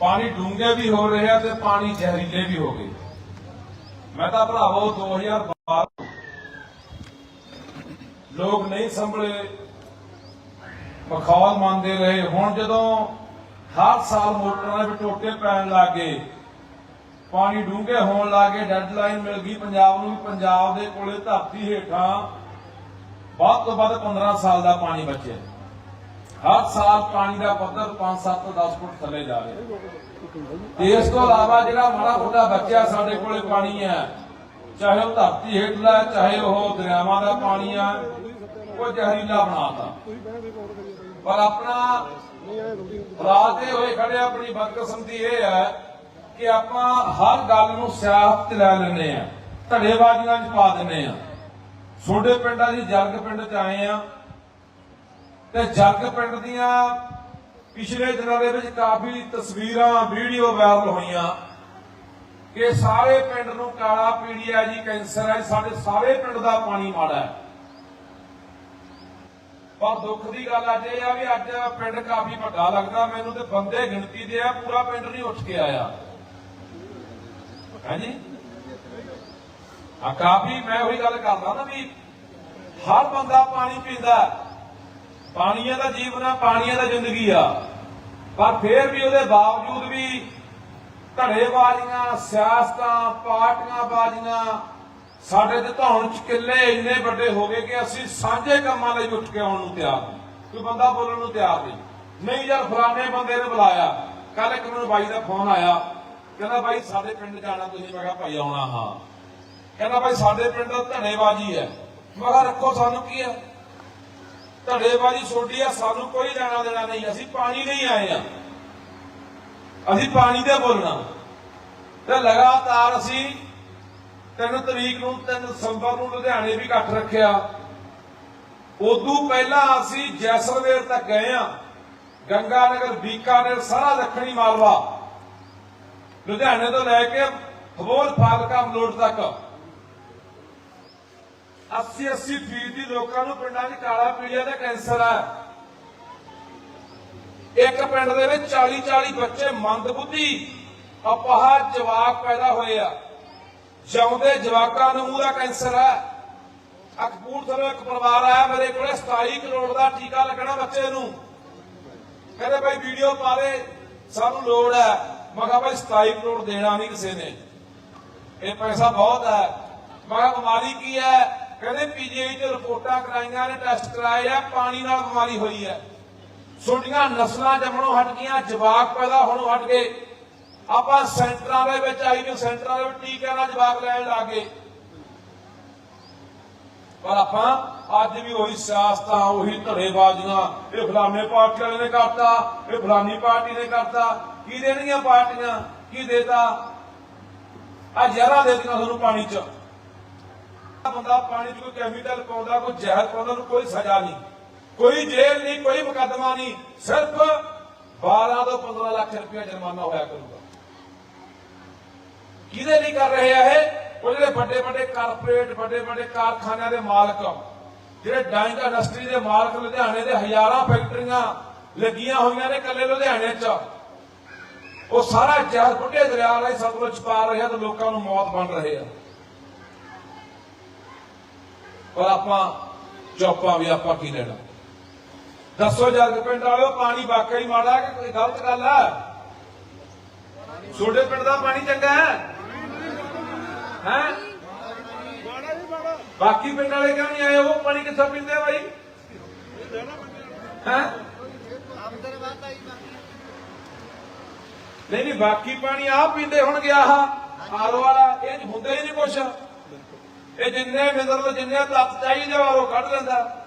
ਪਾਣੀ ਡੂੰਘੇ ਵੀ ਹੋ ਰਹੇ ਆ ਤੇ ਪਾਣੀ ਜ਼ਹਿਰੀਲੇ ਵੀ ਹੋ ਗਏ। ਮੈਂ ਤਾਂ ਭਰਾਵੋ 2012 ਲੋਕ ਨਹੀਂ ਸੰਭਲੇ। ਮਖੌਲ ਮੰਨਦੇ ਰਹੇ। ਹੁਣ ਜਦੋਂ ਹਰ ਸਾਲ ਮੋਟਰਾਂ ਵਿੱਚ ਟੋਟੇ ਪੈਣ ਲੱਗੇ ਪਾਣੀ ਡੂੰਘੇ ਹੋਣ ਲੱਗੇ ਡੈਡਲਾਈਨ ਮਿਲ ਗਈ ਪੰਜਾਬ ਨੂੰ, ਪੰਜਾਬ ਦੇ ਕੋਲੇ ਧਰਤੀ ਹੇਠਾਂ ਵੱਧ ਤੋਂ ਵੱਧ 15 ਸਾਲ ਦਾ ਪਾਣੀ ਬਚਿਆ। ਹਰ ਸਾਲ ਪਾਣੀ ਦਾ ਪੱਧਰ 5 7 10 ਫੁੱਟ ਥੱਲੇ ਜਾ ਰਿਹਾ। ਤੇ ਇਸ ਤੋਂ ਇਲਾਵਾ ਜਿਹੜਾ ਮਾੜਾ ਮੋਟਾ ਬਚਿਆ ਸਾਡੇ ਕੋਲੇ ਪਾਣੀ ਹੈ, ਚਾਹੇ ਉਹ ਧਰਤੀ ਹੇਠਲਾ ਚਾਹੇ ਉਹ ਦਰਿਆਵਾਂ ਦਾ ਪਾਣੀ ਆ ਉਹ ਜ਼ਹਿਰੀਲਾ ਬਣਾਤਾ। ਪਰ ਆਪਣਾ ਹਾਲਾਤ ਇਹ ਹੋਏ ਖੜੇ ਆਪਣੀ ਬਦਕਿਸਮਤੀ ਇਹ ਹੈ ਕਿ ਆਪਾਂ ਹਰ ਗੱਲ ਨੂੰ ਸਿਆਸਤ ਲੈ ਲੈਂਦੇ ਆ, ਧੜੇਬਾਜ਼ੀਆਂ 'ਚ ਪਾ ਦਿੰਦੇ ਆ। ਛੋਟੇ ਪਿੰਡਾਂ ਦੀ ਜਰਗ ਪਿੰਡ 'ਚ ਆਏ ਆ ਤੇ ਜਰਗ ਪਿੰਡ ਦੀਆਂ ਪਿਛਲੇ ਦਿਨਾਂ ਦੇ ਵਿੱਚ ਕਾਫੀ ਤਸਵੀਰਾਂ, ਵੀਡੀਓ ਵਾਇਰਲ ਹੋਈਆਂ ਕਿ ਸਾਰੇ ਪਿੰਡ ਨੂੰ ਕਾਲਾ ਪੀੜੀਆ ਜੀ ਕੈਂਸਰ ਹੈ, ਸਾਡੇ ਸਾਰੇ ਪਿੰਡ ਦਾ ਪਾਣੀ ਮਾੜਾ ਹੈ। ਪਰ ਦੁੱਖ ਦੀ ਗੱਲ ਅੱਜ ਇਹ ਆ ਵੀ ਅੱਜ ਪਿੰਡ ਕਾਫੀ ਵੱਡਾ ਲੱਗਦਾ, ਮੈਨੂੰ ਤੇ ਬੰਦੇ ਗਿਣਤੀ ਦੇ ਆ, ਪੂਰਾ ਪਿੰਡ ਨਹੀਂ ਉੱਠ ਕੇ ਆਇਆ। ਹਾਂਜੀ? ਆ ਕਾਫੀ, ਮੈਂ ਉਹੀ ਗੱਲ ਕਰਦਾ ਨਾ ਵੀ ਹਰ ਬੰਦਾ ਪਾਣੀ ਪੀਂਦਾ ਪਾਣੀਆਂ ਦਾ ਜੀਵਨ ਆ, ਪਾਣੀਆਂ ਦਾ ਜ਼ਿੰਦਗੀ ਆ। ਪਰ ਫੇਰ ਵੀ ਉਹਦੇ ਬਾਵਜੂਦ ਵੀ ਧੜੇਬਾਜ਼ੀਆਂ ਸਿਆਸਤਾਂ, ਪਾਰਟੀਆਂ ਬਾਜ਼ੀਆਂ ਸਾਡੇ ਤੇ ਧੌਣ ਚ ਕਿੱਲੇ ਇੰਨੇ ਵੱਡੇ ਹੋ ਗਏ ਕਿ ਅਸੀਂ ਸਾਂਝੇ ਕੰਮਾਂ ਲਈ ਉੱਠ ਕੇ ਆਉਣ ਨੂੰ ਤਿਆਰ ਨਹੀਂ। ਕੋਈ ਬੰਦਾ ਬੋਲਣ ਨੂੰ ਤਿਆਰ ਨਹੀਂ। ਨਹੀਂ ਯਾਰ, ਫਲਾਣੇ ਬੰਦੇ ਨੇ ਬੁਲਾਇਆ। ਕੱਲ ਇੱਕ ਮੈਨੂੰ ਬਾਈ ਦਾ ਫੋਨ ਆਇਆ। ਕਹਿੰਦਾ, ਬਾਈ, ਸਾਡੇ ਪਿੰਡ ਜਾਣਾ ਤੁਸੀਂ। ਮੈਂ ਕਿਹਾ, ਭਾਈ, ਆਉਣਾ ਹਾਂ। ਕਹਿੰਦਾ ਭਾਈ ਸਾਡੇ ਪਿੰਡ ਦਾ ਧੜੇਬਾਜ਼ੀ ਹੈ। ਮੈਂ ਕਿਹਾ, ਰੱਖੋ, ਸਾਨੂੰ ਕੀ ਹੈ? ਧੜੇਬਾਜ਼ੀ ਛੋਡੀ ਆ, ਸਾਨੂੰ ਕੋਈ ਲੈਣਾ ਦੇਣਾ ਨਹੀਂ। ਅਸੀਂ ਪਾਣੀ ਨਹੀਂ ਆਏ ਆ ਅਸੀਂ ਪਾਣੀ ਦੇ ਬੋਲਣਾ। ਤੇ ਲਗਾਤਾਰ ਅਸੀਂ 3 ਤਰੀਕ ਨੂੰ 3 ਦਸੰਬਰ ਨੂੰ ਲੁਧਿਆਣੇ ਵੀ ਇਕੱਠ ਰੱਖਿਆ। ਉਦੋਂ ਪਹਿਲਾਂ ਅਸੀਂ ਜੈਸਲਵੇਰ ਤੱਕ ਗਏ ਆ ਗੰਗਾਨਗਰ, ਬੀਕਾਨੇਰ, ਸਾਰਾ ਦੱਖਣੀ ਮਾਲਵਾ। ਲੁਧਿਆਣੇ ਤੋਂ ਲੈ ਕੇ ਹਬੋਲ ਫਾਜ਼ਿਲਕਾ ਮਲੋਟ ਤੱਕ। 80 80 ਫੀਸਦੀ ਲੋਕਾਂ ਨੂੰ ਪਿੰਡਾਂ 'ਚ ਕਾਲਾ ਪੀਲੀਆ ਤੇ ਕੈਂਸਰ ਆ ਇੱਕ ਪਿੰਡ ਦੇ ਵਿੱਚ 40 40 ਬੱਚੇ ਮੰਦਬੁੱਧੀ ਅਪਾਹਜ ਜਵਾਕ ਪੈਦਾ ਹੋਏ ਆ। ਜਿਉਂਦੇ ਜਵਾਕਾਂ ਨੂੰ ਮੂੰਹ ਦਾ ਕੈਂਸਰ ਹੈ। ਅਕਬੂਰਥਲੇ ਇੱਕ ਪਰਿਵਾਰ ਆਇਆ, ਮੇਰੇ ਕੋਲੇ 27 ਕਰੋੜ ਦਾ ਟੀਕਾ ਲੱਗਣਾ ਬੱਚੇ ਨੂੰ। ਕਹਿੰਦੇ ਭਾਈ ਵੀਡੀਓ ਪਾ ਦੇ, ਸਾਨੂੰ ਲੋੜ ਹੈ। ਮੈਂ ਕਿਹਾ ਭਾਈ 27 ਕਰੋੜ ਦੇਣਾ ਨਹੀਂ ਕਿਸੇ ਨੇ। ਇਹ ਪੈਸਾ ਬਹੁਤ ਹੈ। ਮੈਂ ਕਿਹਾ ਬਿਮਾਰੀ ਕੀ ਹੈ? ਕਹਿੰਦੇ ਪੀਜੀਆਈ ਚ ਰਿਪੋਰਟਾਂ ਕਰਾਈਆਂ ਨੇ, ਟੈਸਟ ਕਰਾਏ ਆ, ਪਾਣੀ ਨਾਲ ਬਿਮਾਰੀ ਹੋਈ ਹੈ। ਛੋਟੀਆਂ ਨਸਲਾਂ ਜੰਮਣੋਂ ਹਟ ਗਈਆਂ, ਜਵਾਕ ਪੈਦਾ ਹੋਣੋਂ ਹਟ ਗਏ। ਆਪਾਂ ਸੈਂਟਰਾਂ ਦੇ ਵਿੱਚ ਆਈ ਵੀ ਸੈਂਟਰਾਂ ਦੇ ਵਿੱਚ ਟੀਕਿਆਂ ਦਾ ਜਵਾਬ ਲੈਣ ਲੱਗੇ। ਪਰ ਆਪਾਂ ਅੱਜ ਵੀ ਉਹੀ ਸਿਆਸਤਾਂ, ਉਹੀ ਧੜੇਬਾਜ਼ੀਆਂ, ਇਹ ਫਲਾਣੇ ਪਾਰਟੀ ਵਾਲੇ ਨੇ ਕਰਤਾ, ਇਹ ਫਲਾਨੀ ਪਾਰਟੀ ਨੇ ਕਰਤਾ। ਕੀ ਦੇਣਗੀਆਂ ਪਾਰਟੀਆਂ? ਕੀ ਦੇਤਾ? ਆ ਜ਼ਹਿਰਾਂ ਦੇਤੀਆਂ ਤੁਹਾਨੂੰ ਪਾਣੀ 'ਚ। ਬੰਦਾ ਪਾਣੀ 'ਚ ਕੋਈ ਕੈਮੀਕਲ ਪਾਉਂਦਾ, ਕੋਈ ਜ਼ਹਿਰ ਪਾਉਂਦਾ, ਉਹਨੂੰ ਕੋਈ ਸਜ਼ਾ ਨਹੀਂ। ਕੋਈ ਜੇਲ੍ਹ ਨਹੀਂ, ਕੋਈ ਮੁਕੱਦਮਾ ਨਹੀਂ। ਸਿਰਫ 12 ਤੋਂ 15 ਲੱਖ ਰੁਪਏ ਜੁਰਮਾਨਾ ਹੋਇਆ ਕਰੂਗਾ। ਕਿਹਦੇ ਲਈ ਕਰ ਰਹੇ ਆ ਇਹ? ਉਹ ਜਿਹੜੇ ਵੱਡੇ ਵੱਡੇ ਕਾਰਪੋਰੇਟ ਵੱਡੇ ਵੱਡੇ ਕਾਰਖਾਨਿਆਂ ਦੇ ਮਾਲਕ ਜਿਹੜੇ ਡਾਈਂਗ ਇੰਡਸਟਰੀ ਦੇ ਮਾਲਕ ਲੁਧਿਆਣੇ ਦੇ ਹਜ਼ਾਰਾਂ ਫੈਕਟਰੀਆਂ ਲੱਗੀਆਂ ਹੋਈਆਂ ਨੇ ਕੱਲੇ ਲੁਧਿਆਣੇ 'ਚ। ਉਹ ਸਾਰਾ ਜ਼ਹਿਰ ਬੁੱਢੇ ਦਰਿਆ ਰਾਹੀਂ ਸਤਲੁਜ ਪਾ ਰਿਹਾ ਤੇ ਲੋਕਾਂ ਨੂੰ ਮੌਤ ਬਣ ਰਹੇ ਆ। ਪਰ ਆਪਾਂ ਚੌਪਾ ਵੀ ਆਪਾਂ ਕੀ ਲੈਣਾ? ਦੱਸੋ ਜੱਗ ਪਿੰਡ ਵਾਲਿਓ, ਪਾਣੀ ਵਾਕਈ ਮਾੜਾ ਕਿ ਕੋਈ ਗਲਤ ਗੱਲ ਹੈ? ਛੋਟੇ ਪਿੰਡ ਦਾ ਪਾਣੀ ਚੰਗਾ ਹੈ? ਹੈ? ਬਾਕੀ ਪਿੰਡ ਵਾਲੇ ਕਿਉਂ ਨਹੀਂ ਆਏ? ਉਹ ਪਾਣੀ ਕਿੱਥੋਂ ਪੀਂਦੇ ਆ ਬਾਈ? ਹੈ? ਨਹੀਂ ਨਹੀਂ, ਬਾਕੀ ਪਾਣੀ ਆ ਪੀਂਦੇ ਹੋਣਗੇ ਆਹ। ਆਰੋ ਵਾਲਾ, ਇਹ 'ਚ ਹੀ ਨਹੀਂ ਕੁਛ। ਇਹ ਜਿੰਨੇ ਮਿਨਰਲ ਜਿੰਨੇ ਤੱਤ ਚਾਹੀਦੇ ਆ, ਉਹ ਕੱਢ ਲੈਂਦਾ।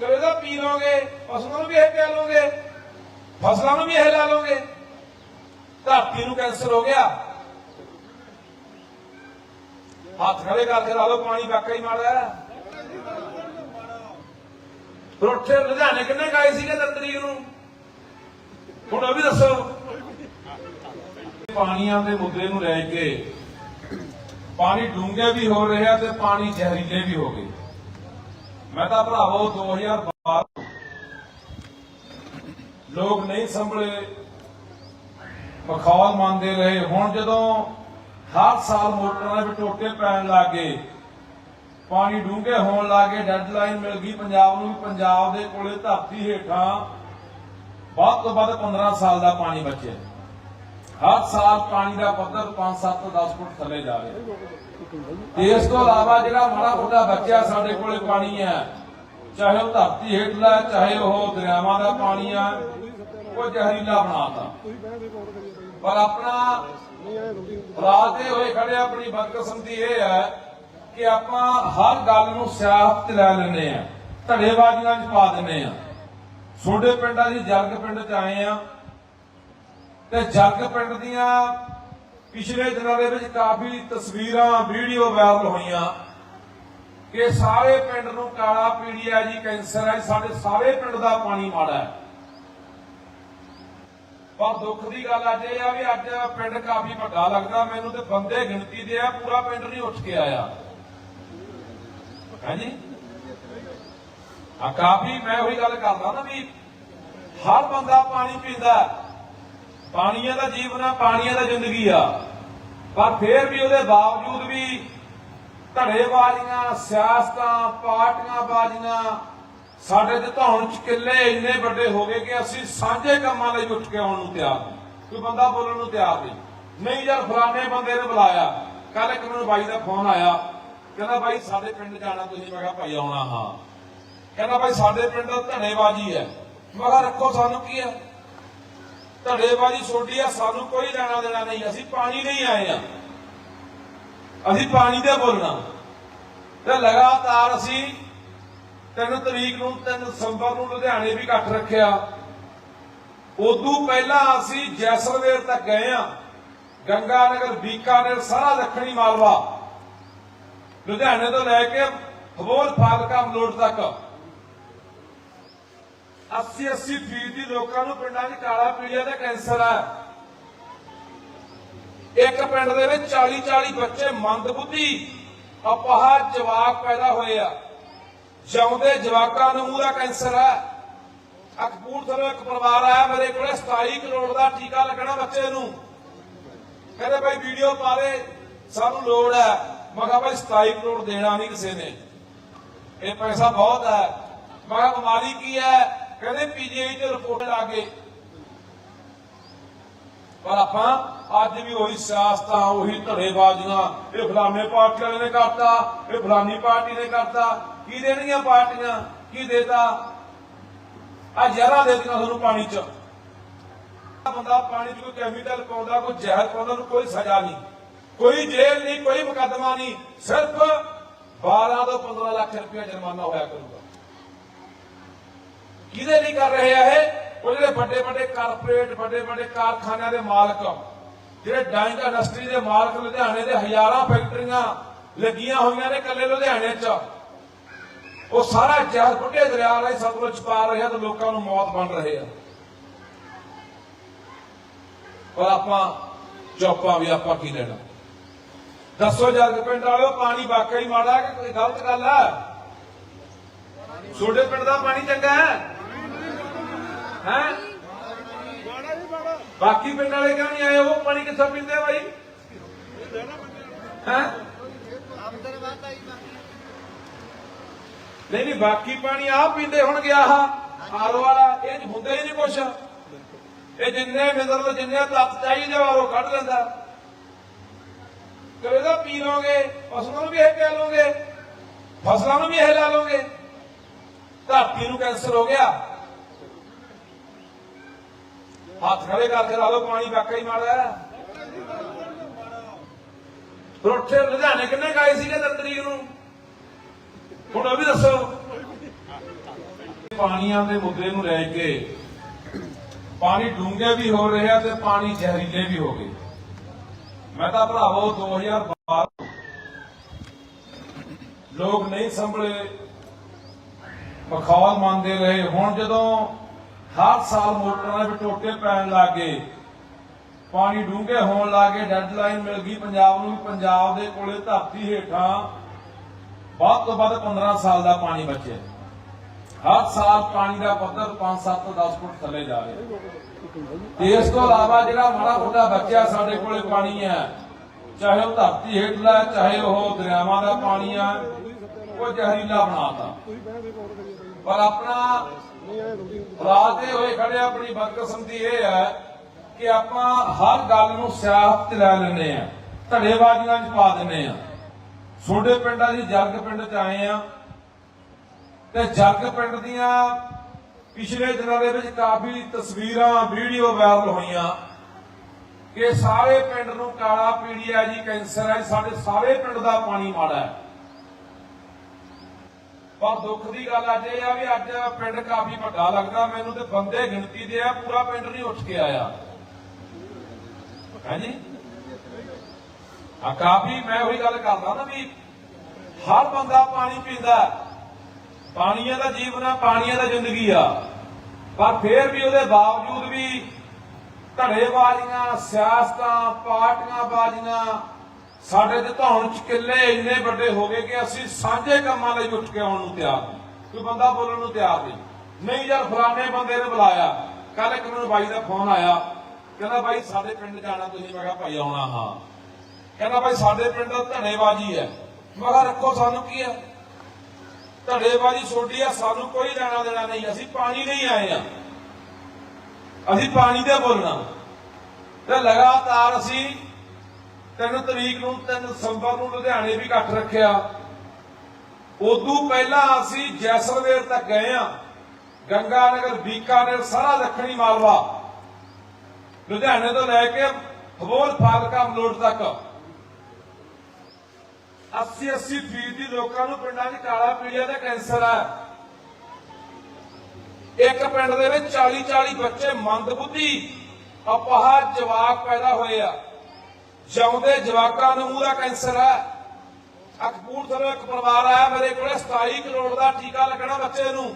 ਤੇ ਇਹਦਾ ਪੀ ਲੋਗੇ ਫਸਲਾਂ ਨੂੰ ਵੀ ਇਹ ਪਿਆ ਲੋਗੇ ਫਸਲਾਂ ਨੂੰ ਵੀ ਇਹ ਲਾ ਲੋਗੇ ਧਰਤੀ ਨੂੰ ਕੈਂਸਰ ਹੋ ਗਿਆ। ਹੱਥ ਖੜੇ ਕਰਕੇ ਲਾ ਲਓ, ਪਾਣੀ ਵਾਕਈ ਮਾੜਾ ਹੈ ਲੁਧਿਆਣੇ ਕਿੰਨੇ ਗਾਏ ਸੀਗੇ ਤਿੰਨ ਨੂੰ? ਹੁਣ ਉਹ ਵੀ ਦੱਸੋ। ਪਾਣੀਆਂ ਦੇ ਮੁੱਦੇ ਨੂੰ ਲੈ ਕੇ ਪਾਣੀ ਡੂੰਘੇ ਵੀ ਹੋ ਰਹੇ ਤੇ ਪਾਣੀ ਜ਼ਹਿਰੀਲੇ ਵੀ ਹੋ ਗਏ। ਮੈਂ ਤਾਂ ਭਰਾਵੋ 2012 ਲੋਕ ਨਹੀਂ ਸੰਭਲੇ। ਬਖੌਲ ਮੰਨਦੇ ਰਹੇ। ਹੁਣ ਜਦੋਂ ਹਰ ਸਾਲ ਮੋਟਰਾਂ ਦੇ ਟੋਟੇ ਪੈਣ ਲੱਗੇ ਪਾਣੀ ਡੂੰਘੇ ਹੋਣ ਲੱਗੇ ਡੈਡਲਾਈਨ ਮਿਲ ਗਈ ਪੰਜਾਬ ਨੂੰ, ਪੰਜਾਬ ਦੇ ਕੋਲੇ ਧਰਤੀ ਹੇਠਾਂ ਵੱਧ ਤੋਂ ਵੱਧ 15 ਸਾਲ ਦਾ ਪਾਣੀ ਬਚਿਆ। ਹਰ ਸਾਲ ਪਾਣੀ ਦਾ ਪੱਧਰ 5 7 10 ਫੁੱਟ ਥੱਲੇ ਜਾ ਰਿਹਾ। ਤੇ ਇਸ ਤੋਂ ਇਲਾਵਾ ਜਿਹੜਾ ਮਾੜਾ ਮੋਟਾ ਬਚਿਆ ਸਾਡੇ ਕੋਲੇ ਪਾਣੀ ਹੈ, ਚਾਹੇ ਉਹ ਧਰਤੀ ਹੇਠਲਾ ਚਾਹੇ ਉਹ ਦਰਿਆਵਾਂ ਦਾ ਪਾਣੀ ਆ ਉਹ ਜ਼ਹਿਰੀਲਾ ਬਣਾਤਾ। ਪਰ ਆਪਣਾ ਰਾਤੇ ਹੋਏ ਖੜੇ ਆਪਣੀ ਬਦਕਿਸਮਤੀ ਇਹ ਹੈ ਕਿ ਆਪਾਂ ਹਰ ਗੱਲ ਨੂੰ ਸਿਆਸਤ ਲੈ ਲੈਂਦੇ ਆ, ਧੜੇਬਾਜ਼ੀਆਂ 'ਚ ਪਾ ਦਿੰਦੇ ਆ। ਛੋਟੇ ਪਿੰਡਾਂ ਦੀ ਜਰਗ ਪਿੰਡ 'ਚ ਆਏ ਆ ਤੇ ਜਰਗ ਪਿੰਡ ਦੀਆਂ ਪਿਛਲੇ ਦਿਨਾਂ ਦੇ ਵਿੱਚ ਕਾਫੀ ਤਸਵੀਰਾਂ, ਵੀਡੀਓ ਵਾਇਰਲ ਹੋਈਆਂ ਕਿ ਸਾਰੇ ਪਿੰਡ ਨੂੰ ਕਾਲਾ ਪੀੜੀਆ ਜੀ ਕੈਂਸਰ ਹੈ, ਸਾਡੇ ਸਾਰੇ ਪਿੰਡ ਦਾ ਪਾਣੀ ਮਾੜਾ ਹੈ। ਪਰ ਦੁੱਖ ਦੀ ਗੱਲ ਅੱਜ ਇਹ ਆ ਵੀ ਅੱਜ ਪਿੰਡ ਕਾਫੀ ਵੱਡਾ ਲੱਗਦਾ। ਮੈਨੂੰ ਤੇ ਬੰਦੇ ਗਿਣਤੀ ਦੇ ਆ, ਪੂਰਾ ਪਿੰਡ ਨਹੀਂ ਉੱਠ ਕੇ ਆਇਆ। ਹਾਂਜੀ ਆ ਕਾਫੀ, ਮੈਂ ਉਹੀ ਗੱਲ ਕਰਦਾ ਨਾ ਵੀ ਹਰ ਬੰਦਾ ਪਾਣੀ ਪੀਂਦਾ ਪਾਣੀਆਂ ਦਾ ਜੀਵਨ ਆ, ਪਾਣੀਆਂ ਦਾ ਜ਼ਿੰਦਗੀ ਆ। ਪਰ ਫੇਰ ਵੀ ਉਹਦੇ ਬਾਵਜੂਦ ਵੀ ਧੜੇਬਾਜ਼ੀਆਂ, ਸਿਆਸਤਾਂ, ਪਾਰਟੀਆਂ ਬਾਜ਼ੀਆਂ ਸਾਡੇ ਤੇ ਧੌਣ ਚ ਕਿੱਲੇ ਇੰਨੇ ਵੱਡੇ ਹੋ ਗਏ ਕਿ ਅਸੀਂ ਸਾਂਝੇ ਕੰਮਾਂ ਲਈ ਉੱਠ ਕੇ ਆਉਣ ਨੂੰ ਤਿਆਰ ਨਹੀਂ। ਕੋਈ ਬੰਦਾ ਬੋਲਣ ਨੂੰ ਤਿਆਰ ਨਹੀਂ। ਨਹੀਂ ਯਾਰ, ਫਲਾਣੇ ਬੰਦੇ ਨੇ ਬੁਲਾਇਆ। ਕੱਲ ਇੱਕ ਮੈਨੂੰ ਬਾਈ ਦਾ ਫੋਨ ਆਇਆ। ਕਹਿੰਦਾ, ਬਾਈ, ਸਾਡੇ ਪਿੰਡ ਜਾਣਾ ਤੁਸੀਂ। ਮੈਂ ਕਿਹਾ, ਭਾਈ, ਆਉਣਾ ਹਾਂ। ਕਹਿੰਦਾ ਭਾਈ ਸਾਡੇ ਪਿੰਡ ਦਾ ਧੜੇਬਾਜ਼ੀ ਹੈ। ਮੈਂ ਕਿਹਾ, ਰੱਖੋ, ਸਾਨੂੰ ਕੀ ਹੈ? ਧੜੇਬਾਜ਼ੀ ਛੋਡੀ ਆ, ਸਾਨੂੰ ਕੋਈ ਲੈਣਾ ਦੇਣਾ ਨਹੀਂ। ਅਸੀਂ ਪਾਣੀ ਲਈ ਆਏ ਆ ਅਸੀਂ ਪਾਣੀ ਦੇ ਬੋਲਣਾ। ਤੇ ਲਗਾਤਾਰ ਅਸੀਂ 3 ਤਰੀਕ ਨੂੰ 3 ਦਸੰਬਰ ਨੂੰ ਲੁਧਿਆਣੇ ਵੀ ਇਕੱਠ ਰੱਖਿਆ। ਉਦੋਂ ਪਹਿਲਾਂ ਅਸੀਂ ਜੈਸਲਵੇਰ ਤੱਕ ਗਏ ਆ ਗੰਗਾ ਨਗਰ ਬੀਕਾਨੇਰ, ਸਾਰਾ ਦੱਖਣੀ ਮਾਲਵਾ। ਲੁਧਿਆਣੇ ਤੋਂ ਲੈ ਕੇ ਹਬੋਲ ਫਾਜ਼ਿਲਕਾ ਮਲੋਟ ਤੱਕ। 80 80 ਫੀਸਦੀ ਲੋਕਾਂ ਨੂੰ ਪਿੰਡਾਂ 'ਚ ਕਾਲਾ ਪੀਲੀਆ ਦਾ ਕੈਂਸਰ ਹੈ। ਇੱਕ ਪਿੰਡ ਦੇ ਵਿੱਚ 40 40 ਬੱਚੇ ਮੰਦਬੁੱਧੀ ਅਪਾਹਜ ਜਵਾਕ ਪੈਦਾ ਹੋਏ ਆ। ਜਿਉਂਦੇ ਜਵਾਕਾਂ ਨੂੰ ਮੂੰਹ ਦਾ ਕੈਂਸਰ ਹੈ। ਅਕਪੂਰਥਲੇ ਇੱਕ ਪਰਿਵਾਰ ਆਇਆ, ਮੇਰੇ ਕੋਲੇ 27 ਕਰੋੜ ਦਾ ਟੀਕਾ ਲੱਗਣਾ ਬੱਚੇ ਨੂੰ। ਕਹਿੰਦੇ ਭਾਈ ਵੀਡੀਓ ਪਾ ਦੇ, ਸਾਨੂੰ ਲੋੜ ਹੈ। ਮੈਂ ਕਿਹਾ ਭਾਈ 27 ਕਰੋੜ ਦੇਣਾ ਨਹੀਂ ਕਿਸੇ ਨੇ। ਇਹ ਪੈਸਾ ਬਹੁਤ ਹੈ। ਮੈਂ ਕਿਹਾ ਬਿਮਾਰੀ ਕੀ ਹੈ? ਕਹਿੰਦੇ ਪੀਜੀਆਈ ਤੇ ਰਿਪੋਰਟ ਆ ਗਏ ਪਰ ਆਪਾਂ ਅੱਜ ਵੀ ਉਹੀ ਸਿਆਸਤਾਂ, ਉਹੀ ਧੜੇਬਾਜ਼ੀਆਂ, ਇਹ ਫਲਾਣੇ ਪਾਰਟੀ ਵਾਲੇ ਨੇ ਕਰਤਾ, ਇਹ ਫਲਾਨੀ ਪਾਰਟੀ ਨੇ ਕਰਤਾ। ਕੀ ਦੇਣਗੀਆਂ ਪਾਰਟੀਆਂ? ਕੀ ਦੇਤਾ? ਆ ਜ਼ਹਿਰਾਂ ਦੇ ਦਿੱਤੀਆਂ ਤੁਹਾਨੂੰ ਪਾਣੀ 'ਚ। ਬੰਦਾ ਪਾਣੀ 'ਚ ਕੋਈ ਕੈਮੀਕਲ ਪਾਉਂਦਾ, ਕੋਈ ਜ਼ਹਿਰ ਪਾਉਂਦਾ, ਉਹਨੂੰ ਕੋਈ ਸਜ਼ਾ ਨਹੀਂ। ਕੋਈ ਜੇਲ੍ਹ ਨਹੀਂ, ਕੋਈ ਮੁਕੱਦਮਾ ਨਹੀਂ। ਸਿਰਫ 12 ਤੋਂ 15 ਲੱਖ ਰੁਪਏ ਜੁਰਮਾਨਾ ਹੋਇਆ ਕਰੂਗਾ। ਕਿਹਦੇ ਲਈ ਕਰ ਰਹੇ ਆ ਇਹ? ਉਹ ਜਿਹੜੇ ਵੱਡੇ ਵੱਡੇ ਕਾਰਪੋਰੇਟ ਵੱਡੇ ਵੱਡੇ ਕਾਰਖਾਨਿਆਂ ਦੇ ਮਾਲਕ। ਜਿਹੜੇ ਡਾਈਂਗ ਇੰਡਸਟਰੀ ਦੇ ਮਾਲਕ ਲੁਧਿਆਣੇ ਦੇ ਹਜ਼ਾਰਾਂ ਫੈਕਟਰੀਆਂ ਲੱਗੀਆਂ ਹੋਈਆਂ ਨੇ ਕੱਲੇ ਲੁਧਿਆਣੇ 'ਚ। ਉਹ ਸਾਰਾ ਜ਼ਹਿਰ ਬੁੱਢੇ ਦਰਿਆ ਰਾਹੀਂ ਸਤਲੁਜ ਪਾ ਰਹੇ ਤੇ ਲੋਕਾਂ ਨੂੰ ਮੌਤ ਬਣ ਰਹੇ ਆ। ਪਰ ਆਪਾਂ ਚੁੱਪਾਂ ਵੀ ਆਪਾਂ ਕੀ ਲੈਣਾ? ਦੱਸੋ ਜੱਗ ਪਿੰਡ ਵਾਲਿਓ, ਪਾਣੀ ਵਾਕਈ ਮਾੜਾ ਕਿ ਕੋਈ ਗਲਤ ਗੱਲ ਹੈ ਛੋਟੇ ਪਿੰਡ ਦਾ ਪਾਣੀ ਚੰਗਾ ਹੈ? ਹੈ? ਬਾਕੀ ਪਿੰਡ ਵਾਲੇ ਕਿਉਂ ਨਹੀਂ ਆਏ? ਉਹ ਪਾਣੀ ਕਿੱਥੋਂ ਪੀਂਦੇ ਆ ਬਾਈ? ਹੈ? ਨਹੀਂ ਨਹੀਂ, ਬਾਕੀ ਪਾਣੀ ਆ ਪੀਂਦੇ ਹੋਣਗੇ ਆਹ। ਆਰੋ ਵਾਲਾ, ਇਹ ਹੁੰਦਾ ਹੀ ਨਹੀਂ ਕੁਛ। ਇਹ ਜਿੰਨੇ ਮਿਨਰਲ ਜਿੰਨੇ ਤੱਤ ਚਾਹੀਦੇ ਆ ਕੱਢ ਲੈਂਦਾ। ਕਰੇ ਤਾਂ ਪੀ ਲੋਗੇ ਫਸਲਾਂ ਨੂੰ ਵੀ ਇਹ ਕਹਿ ਲੋਗੇ ਫਸਲਾਂ ਨੂੰ ਵੀ ਇਹ ਲਾ ਲੋਗੇ ਧਰਤੀ ਨੂੰ ਕੈਂਸਰ ਹੋ ਗਿਆ। ਹੱਥ ਖੜੇ ਕਰਕੇ ਲਾ ਲਓ, ਪਾਣੀ ਵਾਕਈ ਮਾੜਾ ਹੈ। ਰੋਟੇ ਲੁਧਿਆਣੇ ਕਿੰਨੇ ਗਾਏ ਸੀਗੇ ਤਿੰਨ ਨੂੰ? ਹੁਣ ਉਹ ਵੀ ਦੱਸੋ। ਪਾਣੀਆਂ ਦੇ ਮੁੱਦੇ ਨੂੰ ਲੈ ਕੇ ਪਾਣੀ ਡੂੰਘੇ ਵੀ ਹੋ ਰਹੇ ਤੇ ਪਾਣੀ ਜ਼ਹਿਰੀਲੇ ਵੀ ਹੋ ਗਏ। ਮੈਂ ਤਾਂ ਭਰਾਵੋ 2012 ਲੋਕ ਨਹੀਂ ਸੰਭਲੇ, ਬਖੌਲ ਮੰਨਦੇ ਰਹੇ। ਹੁਣ ਜਦੋਂ ਹਰ ਸਾਲ ਮੋਟਰਾਂ ਦੇ ਵਿੱਚ ਟੋਟੇ ਪੈਣ ਲੱਗੇ ਪਾਣੀ ਡੂੰਘੇ ਹੋਣ ਲੱਗੇ ਡੈਡਲਾਈਨ ਮਿਲ ਗਈ। ਪੰਜਾਬ ਨੂੰ ਵੀ ਪੰਜਾਬ ਦੇ ਕੋਲੇ ਧਰਤੀ ਹੇਠਾਂ ਵੱਧ ਤੋਂ ਵੱਧ 15 ਸਾਲ ਦਾ ਪਾਣੀ ਬਚਿਆ। ਹਰ ਸਾਲ ਪਾਣੀ ਦਾ ਪੱਧਰ 5 7 ਤੋਂ 10 ਫੁੱਟ ਥੱਲੇ ਜਾ ਰਿਹਾ। ਤੇ ਇਸ ਤੋਂ ਇਲਾਵਾ ਜਿਹੜਾ ਮਾੜਾ ਮੋਟਾ ਬਚਿਆ ਸਾਡੇ ਕੋਲੇ ਪਾਣੀ ਹੈ, ਚਾਹੇ ਉਹ ਧਰਤੀ ਹੇਠਲਾ ਚਾਹੇ ਉਹ ਦਰਿਆਵਾਂ ਦਾ ਪਾਣੀ ਹੈ, ਉਹ ਜ਼ਹਿਰੀਲਾ ਬਣਾਤਾ। ਪਰ ਆਪਣਾ ਰਾਜ ਰਾਜਦੇ ਹੋਏ ਖੜੇ ਆਪਣੀ ਬਦਕਿਸਮਤੀ ਇਹ ਹੈ ਕਿ ਆਪਾਂ ਹਰ ਗੱਲ ਨੂੰ ਸਿਆਸਤ ਲੈ ਲੈਂਦੇ ਆ, ਧੜੇਬਾਜ਼ੀਆਂ 'ਚ ਪਾ ਦਿੰਦੇ ਆ। ਛੋਟੇ ਪਿੰਡਾਂ ਦੀ ਜੱਗ ਪਿੰਡ 'ਚ ਆਏ ਆ। ਤੇ ਜੱਗ ਪਿੰਡ ਦੀਆਂ ਪਿਛਲੇ ਦਿਨਾਂ ਦੇ ਵਿੱਚ ਕਾਫੀ ਤਸਵੀਰਾਂ, ਵੀਡੀਓ ਵਾਇਰਲ ਹੋਈਆਂ। ਕਿ ਸਾਰੇ ਪਿੰਡ ਨੂੰ ਕਾਲਾ ਪੀੜੀਆ ਜੀ, ਕੈਂਸਰ ਹੈ ਸਾਡੇ ਸਾਰੇ ਪਿੰਡ ਦਾ ਪਾਣੀ ਮਾੜਾ ਹੈ। ਪਰ ਦੁੱਖ ਦੀ ਗੱਲ ਅੱਜ ਇਹ ਆ ਵੀ ਅੱਜ ਪਿੰਡ ਕਾਫੀ ਵੱਡਾ ਲੱਗਦਾ, ਮੈਨੂੰ ਤੇ ਬੰਦੇ ਗਿਣਤੀ ਦੇ ਆ, ਪੂਰਾ ਪਿੰਡ ਨਹੀਂ ਉੱਠ ਕੇ ਆਇਆ। ਹਾਂਜੀ ਆ ਕਾਫੀ ਮੈਂ ਉਹੀ ਗੱਲ ਕਰਦਾ ਨਾ ਵੀ ਹਰ ਬੰਦਾ ਪਾਣੀ ਪੀਂਦਾ ਪਾਣੀਆਂ ਦਾ ਜੀਵਨ ਆ, ਪਾਣੀਆਂ ਦਾ ਜ਼ਿੰਦਗੀ ਆ। ਪਰ ਫੇਰ ਵੀ ਉਹਦੇ ਬਾਵਜੂਦ ਵੀ ਧੜੇਬਾਜ਼ੀਆਂ, ਸਿਆਸਤਾਂ ਪਾਰਟੀਆਂ ਬਾਜ਼ੀਆਂ ਸਾਡੇ ਤੇ ਧੌਣ ਚ ਕਿੱਲੇ ਇੰਨੇ ਵੱਡੇ ਹੋ ਗਏ ਕਿ ਅਸੀਂ ਸਾਂਝੇ ਕੰਮਾਂ ਲਈ ਉੱਠ ਕੇ ਆਉਣ ਨੂੰ ਤਿਆਰ ਨਹੀਂ। ਕੋਈ ਬੰਦਾ ਬੋਲਣ ਨੂੰ ਤਿਆਰ ਨਹੀਂ। ਨਹੀਂ ਯਾਰ, ਫਲਾਣੇ ਬੰਦੇ ਨੇ ਬੁਲਾਇਆ। ਕੱਲ ਇੱਕ ਮੈਨੂੰ ਬਾਈ ਦਾ ਫੋਨ ਆਇਆ। ਕਹਿੰਦਾ, ਬਾਈ, ਸਾਡੇ ਪਿੰਡ ਜਾਣਾ ਤੁਸੀਂ। ਮੈਂ ਕਿਹਾ, ਭਾਈ, ਆਉਣਾ ਹਾਂ। ਕਹਿੰਦਾ ਭਾਈ ਸਾਡੇ ਪਿੰਡ ਦਾ ਧੜੇਬਾਜ਼ੀ ਹੈ। ਮੈਂ ਕਿਹਾ, ਰੱਖੋ ਸਾਨੂੰ ਕੀ ਹੈ? ਧੜੇਬਾਜ਼ੀ ਛੋਡੀ ਆ, ਸਾਨੂੰ ਕੋਈ ਲੈਣਾ ਦੇਣਾ ਨਹੀਂ। ਅਸੀਂ ਪਾਣੀ ਲਈ ਆਏ ਆ। ਅਸੀਂ ਪਾਣੀ ਦੇ ਬੋਲਣਾ ਤੇ ਲਗਾਤਾਰ ਅਸੀਂ ਤਿੰਨ ਤਰੀਕ ਨੂੰ 3 ਦਸੰਬਰ ਨੂੰ ਲੁਧਿਆਣੇ ਵੀ ਇਕੱਠ ਰੱਖਿਆ। ਉਦੋਂ ਪਹਿਲਾਂ ਅਸੀਂ ਜੈਸਲਮੇਰ ਤੱਕ ਗਏ ਆ। ਗੰਗਾ ਨਗਰ, ਬੀਕਾਨੇਰ, ਸਾਰਾ ਦੱਖਣੀ ਮਾਲਵਾ। ਲੁਧਿਆਣੇ ਤੋਂ ਲੈ ਕੇ ਹਬੋਲ ਫਾਜ਼ਿਲਕਾ ਮਲੋਟ ਤੱਕ। 80 80 ਫੀਸਦੀ ਲੋਕਾਂ ਨੂੰ ਪਿੰਡਾਂ 'ਚ ਕਾਲਾ ਪੀਲੀਆ ਦਾ ਕੈਂਸਰ ਹੈ ਇੱਕ ਪਿੰਡ ਦੇ ਵਿੱਚ 40 40 ਬੱਚੇ ਮੰਦਬੁੱਧੀ ਅਪਾਹ ਜਵਾਕ ਪੈਦਾ ਹੋਏ ਆ। ਜਿਉਂਦੇ ਜਵਾਕਾਂ ਨੂੰ ਮੂੰਹ ਕੈਂਸਰ ਹੈ ਅਕਪੂਰਥਲੇ ਇੱਕ ਪਰਿਵਾਰ ਆਇਆ ਮੇਰੇ ਕੋਲੇ 27 ਕਰੋੜ ਦਾ ਟੀਕਾ ਲੱਗਣਾ ਬੱਚੇ ਨੂੰ।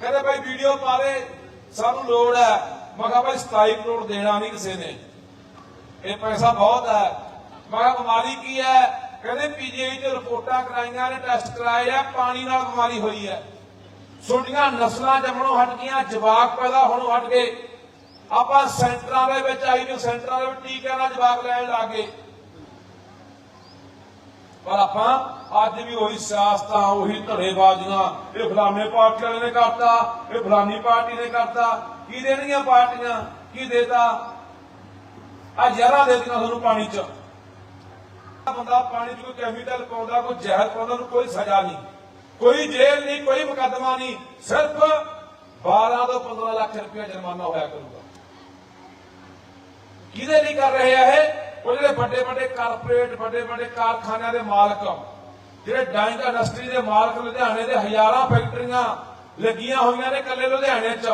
ਕਹਿੰਦੇ ਭਾਈ ਵੀਡੀਓ ਪਾ ਦੇ, ਸਾਨੂੰ ਲੋੜ ਹੈ ਮੈਂ ਕਿਹਾ ਭਾਈ 27 ਕਰੋੜ ਦੇਣਾ ਨਹੀਂ ਕਿਸੇ ਨੇ। ਇਹ ਪੈਸਾ ਬਹੁਤ ਹੈ ਮੈਂ ਕਿਹਾ ਬਿਮਾਰੀ ਕੀ ਹੈ ਕਹਿੰਦੇ ਪੀਜੀਆਈ ਤੇ ਰਿਪੋਰਟਾਂ ਕਰਾਈਆਂ ਨੇ, ਟੈਸਟ ਕਰਾਏ ਆ, ਪਾਣੀ ਨਾਲ ਬਿਮਾਰੀ ਹੋਈ ਹੈ ਛੋਟੀਆਂ ਨਸਲਾਂ ਜੰਮਣੋਂ ਹਟ ਗਈਆਂ, ਜਵਾਕ ਪੈਦਾ ਹੋਣੋਂ ਹਟ ਗਏ। ਆਪਾਂ ਸੈਂਟਰਾਂ ਦੇ ਵਿੱਚ ਆਈ ਜੋ ਸੈਂਟਰਾਂ ਦੇ ਵਿੱਚ ਟੀਕਿਆਂ ਨਾਲ ਜਵਾਕ ਲੈਣ ਲੱਗੇ ਪਰ ਆਪਾਂ ਅੱਜ ਵੀ ਉਹੀ ਸਿਆਸਤਾਂ, ਉਹੀ ਧੜੇਬਾਜ਼ੀਆਂ, ਇਹ ਫਲਾਣੇ ਪਾਰਟੀ ਵਾਲੇ ਨੇ ਕਰਤਾ, ਇਹ ਫਲਾਨੀ ਪਾਰਟੀ ਨੇ ਕਰਤਾ। ਕੀ ਦੇਣਗੀਆਂ ਪਾਰਟੀਆਂ? ਕੀ ਦੇਤਾ? ਆ ਜ਼ਹਿਰਾਂ ਦੇ ਦਿੱਤੀਆਂ ਤੁਹਾਨੂੰ ਪਾਣੀ 'ਚ। ਬੰਦਾ ਪਾਣੀ 'ਚ ਕੋਈ ਕੈਮੀਕਲ ਪਾਉਂਦਾ, ਕੋਈ ਜ਼ਹਿਰ ਪਾਉਂਦਾ, ਉਹਨੂੰ ਕੋਈ ਸਜ਼ਾ ਨਹੀਂ। ਕੋਈ ਜੇਲ੍ਹ ਨਹੀਂ, ਕੋਈ ਮੁਕੱਦਮਾ ਨਹੀਂ। ਸਿਰਫ 12 ਤੋਂ 15 ਲੱਖ ਰੁਪਏ ਜੁਰਮਾਨਾ ਹੋਇਆ ਕਰੂਗਾ। ਕਿਹਦੇ ਲਈ ਕਰ ਰਹੇ ਆ ਇਹ? ਉਹ ਜਿਹੜੇ ਵੱਡੇ ਵੱਡੇ ਕਾਰਪੋਰੇਟ ਵੱਡੇ ਵੱਡੇ ਕਾਰਖਾਨਿਆਂ ਦੇ ਮਾਲਕ ਜਿਹੜੇ ਡਾਈਂਗ ਇੰਡਸਟਰੀ ਦੇ ਮਾਲਕ ਲੁਧਿਆਣੇ ਦੇ ਹਜ਼ਾਰਾਂ ਫੈਕਟਰੀਆਂ ਲੱਗੀਆਂ ਹੋਈਆਂ ਨੇ ਕੱਲੇ ਲੁਧਿਆਣੇ 'ਚ।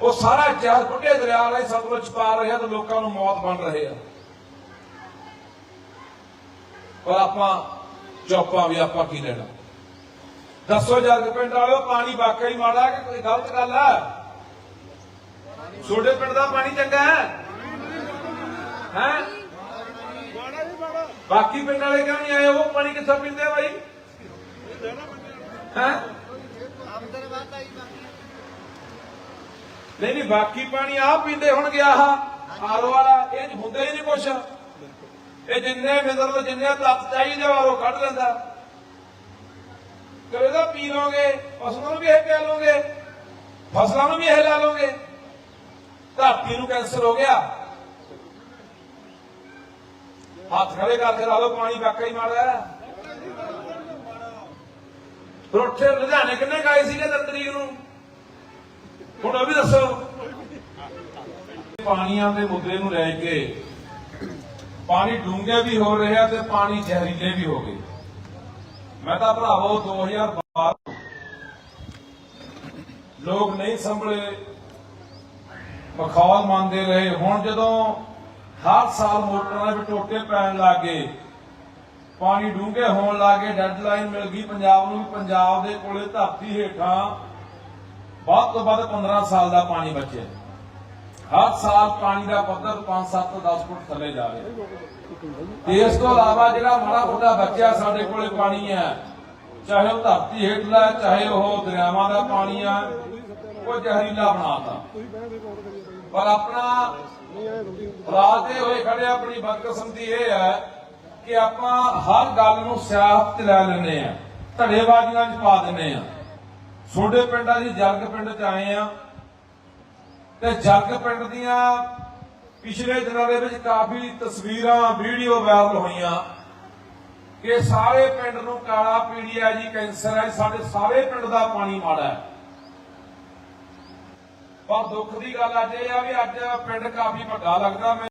ਉਹ ਸਾਰਾ ਜ਼ਹਿਰ ਬੁੱਢੇ ਦਰਿਆ ਰਾਹੀਂ ਸਤਲੁਜ 'ਚ ਪਾ ਰਹੇ ਆ ਤੇ ਲੋਕਾਂ ਨੂੰ ਮੌਤ ਬਣ ਰਹੇ ਆ। ਪਰ ਆਪਾਂ ਚੁੱਪਾਂ ਵੀ ਆਪਾਂ ਕੀ ਲੈਣਾ। ਦੱਸੋ ਜੱਗ ਪਿੰਡ ਵਾਲਿਓ, ਪਾਣੀ ਵਾਕਈ ਮਾੜਾ ਕਿ ਕੋਈ ਗਲਤ ਗੱਲ ਹੈ ਛੋਟੇ ਪਿੰਡ ਦਾ ਪਾਣੀ ਚੰਗਾ ਹੈ? ਹੈ? ਬਾਕੀ ਪਿੰਡ ਵਾਲੇ ਕਿਉਂ ਨਹੀਂ ਆਏ? ਉਹ ਪਾਣੀ ਕਿੱਥੋਂ ਪੀਂਦੇ ਬਾਈ? ਹੈ? ਨਹੀਂ ਨਹੀਂ, ਬਾਕੀ ਪਾਣੀ ਆ ਪੀਂਦੇ ਹੋਣਗੇ ਆਹ ਆਰੋ ਵਾਲਾ। ਇਹ ਚ ਹੁੰਦਾ ਹੀ ਨਹੀਂ ਕੁਛ। ਇਹ ਜਿੰਨੇ ਮਿਨਰਲ ਜਿੰਨੇ ਤੱਤ ਚਾਹੀਦੇ ਉਹ ਕੱਢ ਲੈਂਦਾ। ਤੇ ਇਹਦਾ ਪੀ ਲੋਗੇ ਫਸਲਾਂ ਨੂੰ ਵੀ ਇਹ ਪਿਆ ਲੋਗੇ ਫਸਲਾਂ ਨੂੰ ਵੀ ਇਹ ਲਾ ਲੋਗੇ ਧਰਤੀ ਨੂੰ ਕੈਂਸਰ ਹੋ ਗਿਆ। ਹੱਥ ਖੜੇ ਕਰਕੇ ਲਾ ਲਓ, ਪਾਣੀ ਵਾਕਈ ਮਾੜਾ ਹੈ। ਰੋਟੇ ਲੁਧਿਆਣੇ ਕਿੰਨੇ ਗਾਏ ਸੀਗੇ ਤਿੰਨ ਨੂੰ? ਹੁਣ ਉਹ ਵੀ ਦੱਸੋ। ਪਾਣੀਆਂ ਦੇ ਮੁੱਦੇ ਨੂੰ ਲੈ ਕੇ ਪਾਣੀ ਡੂੰਘੇ ਵੀ ਹੋ ਰਹੇ ਆ ਤੇ ਪਾਣੀ ਜ਼ਹਿਰੀਲੇ ਵੀ ਹੋ ਗਏ। ਮੈਂ ਤਾਂ ਭਰਾਵੋ 2012 ਲੋਕ ਨਹੀਂ ਸੰਭਲੇ, ਮਖੌਲ ਮੰਨਦੇ ਰਹੇ। ਹੁਣ ਜਦੋਂ ਹਰ ਸਾਲ ਮੋਟਰਾਂ ਵਿੱਚ ਟੋਟੇ ਪੈਣ ਲੱਗੇ ਪਾਣੀ ਡੂੰਘੇ ਹੋਣ ਲੱਗੇ ਡੈਡਲਾਈਨ ਮਿਲ ਗਈ। ਪੰਜਾਬ ਨੂੰ ਪੰਜਾਬ ਦੇ ਕੋਲੇ ਧਰਤੀ ਹੇਠਾਂ ਵੱਧ ਤੋਂ ਵੱਧ 15 ਸਾਲ ਦਾ ਪਾਣੀ ਬਚਿਆ। ਹਰ ਸਾਲ ਪਾਣੀ ਦਾ ਪੱਧਰ 5 7 10 ਫੁੱਟ ਥੱਲੇ ਜਾ ਰਿਹਾ। ਤੇ ਇਸ ਤੋਂ ਇਲਾਵਾ ਜਿਹੜਾ ਮਾੜਾ ਮੋਟਾ ਬਚਿਆ ਸਾਡੇ ਕੋਲੇ ਪਾਣੀ ਹੈ, ਚਾਹੇ ਉਹ ਧਰਤੀ ਹੇਠਲਾ ਚਾਹੇ ਉਹ ਦਰਿਆਵਾਂ ਦਾ ਪਾਣੀ ਆ ਉਹ ਜ਼ਹਿਰੀਲਾ ਬਣਾਤਾ। ਪਰ ਆਪਣਾ ਰਾਤੇ ਹੋਏ ਖੜੇ ਆਪਣੀ ਬਦਕਿਸਮਤੀ ਇਹ ਹੈ ਕਿ ਆਪਾਂ ਹਰ ਗੱਲ ਨੂੰ ਸਿਆਸਤ ਲੈ ਲੈਂਦੇ ਆ ਧੜੇਬਾਜ਼ੀਆਂ 'ਚ ਪਾ ਦਿੰਦੇ ਆ ਛੋਟੇ ਪਿੰਡਾਂ ਦੀ ਜਰਗ ਪਿੰਡ 'ਚ ਆਏ ਆ ਤੇ ਜਰਗ ਪਿੰਡ ਦੀਆਂ ਪਿਛਲੇ ਦਿਨਾਂ ਦੇ ਵਿੱਚ ਕਾਫੀ ਤਸਵੀਰਾਂ, ਵੀਡੀਓ ਵਾਇਰਲ ਹੋਈਆਂ ਕਿ ਸਾਰੇ ਪਿੰਡ ਨੂੰ ਕਾਲਾ ਪੀੜੀਆ ਜੀ ਕੈਂਸਰ ਹੈ, ਸਾਡੇ ਸਾਰੇ ਪਿੰਡ ਦਾ ਪਾਣੀ ਮਾੜਾ ਹੈ। ਪਰ ਦੁੱਖ ਦੀ ਗੱਲ ਅੱਜ ਇਹ ਆ ਵੀ ਅੱਜ ਪਿੰਡ ਕਾਫੀ ਵੱਡਾ ਲੱਗਦਾ।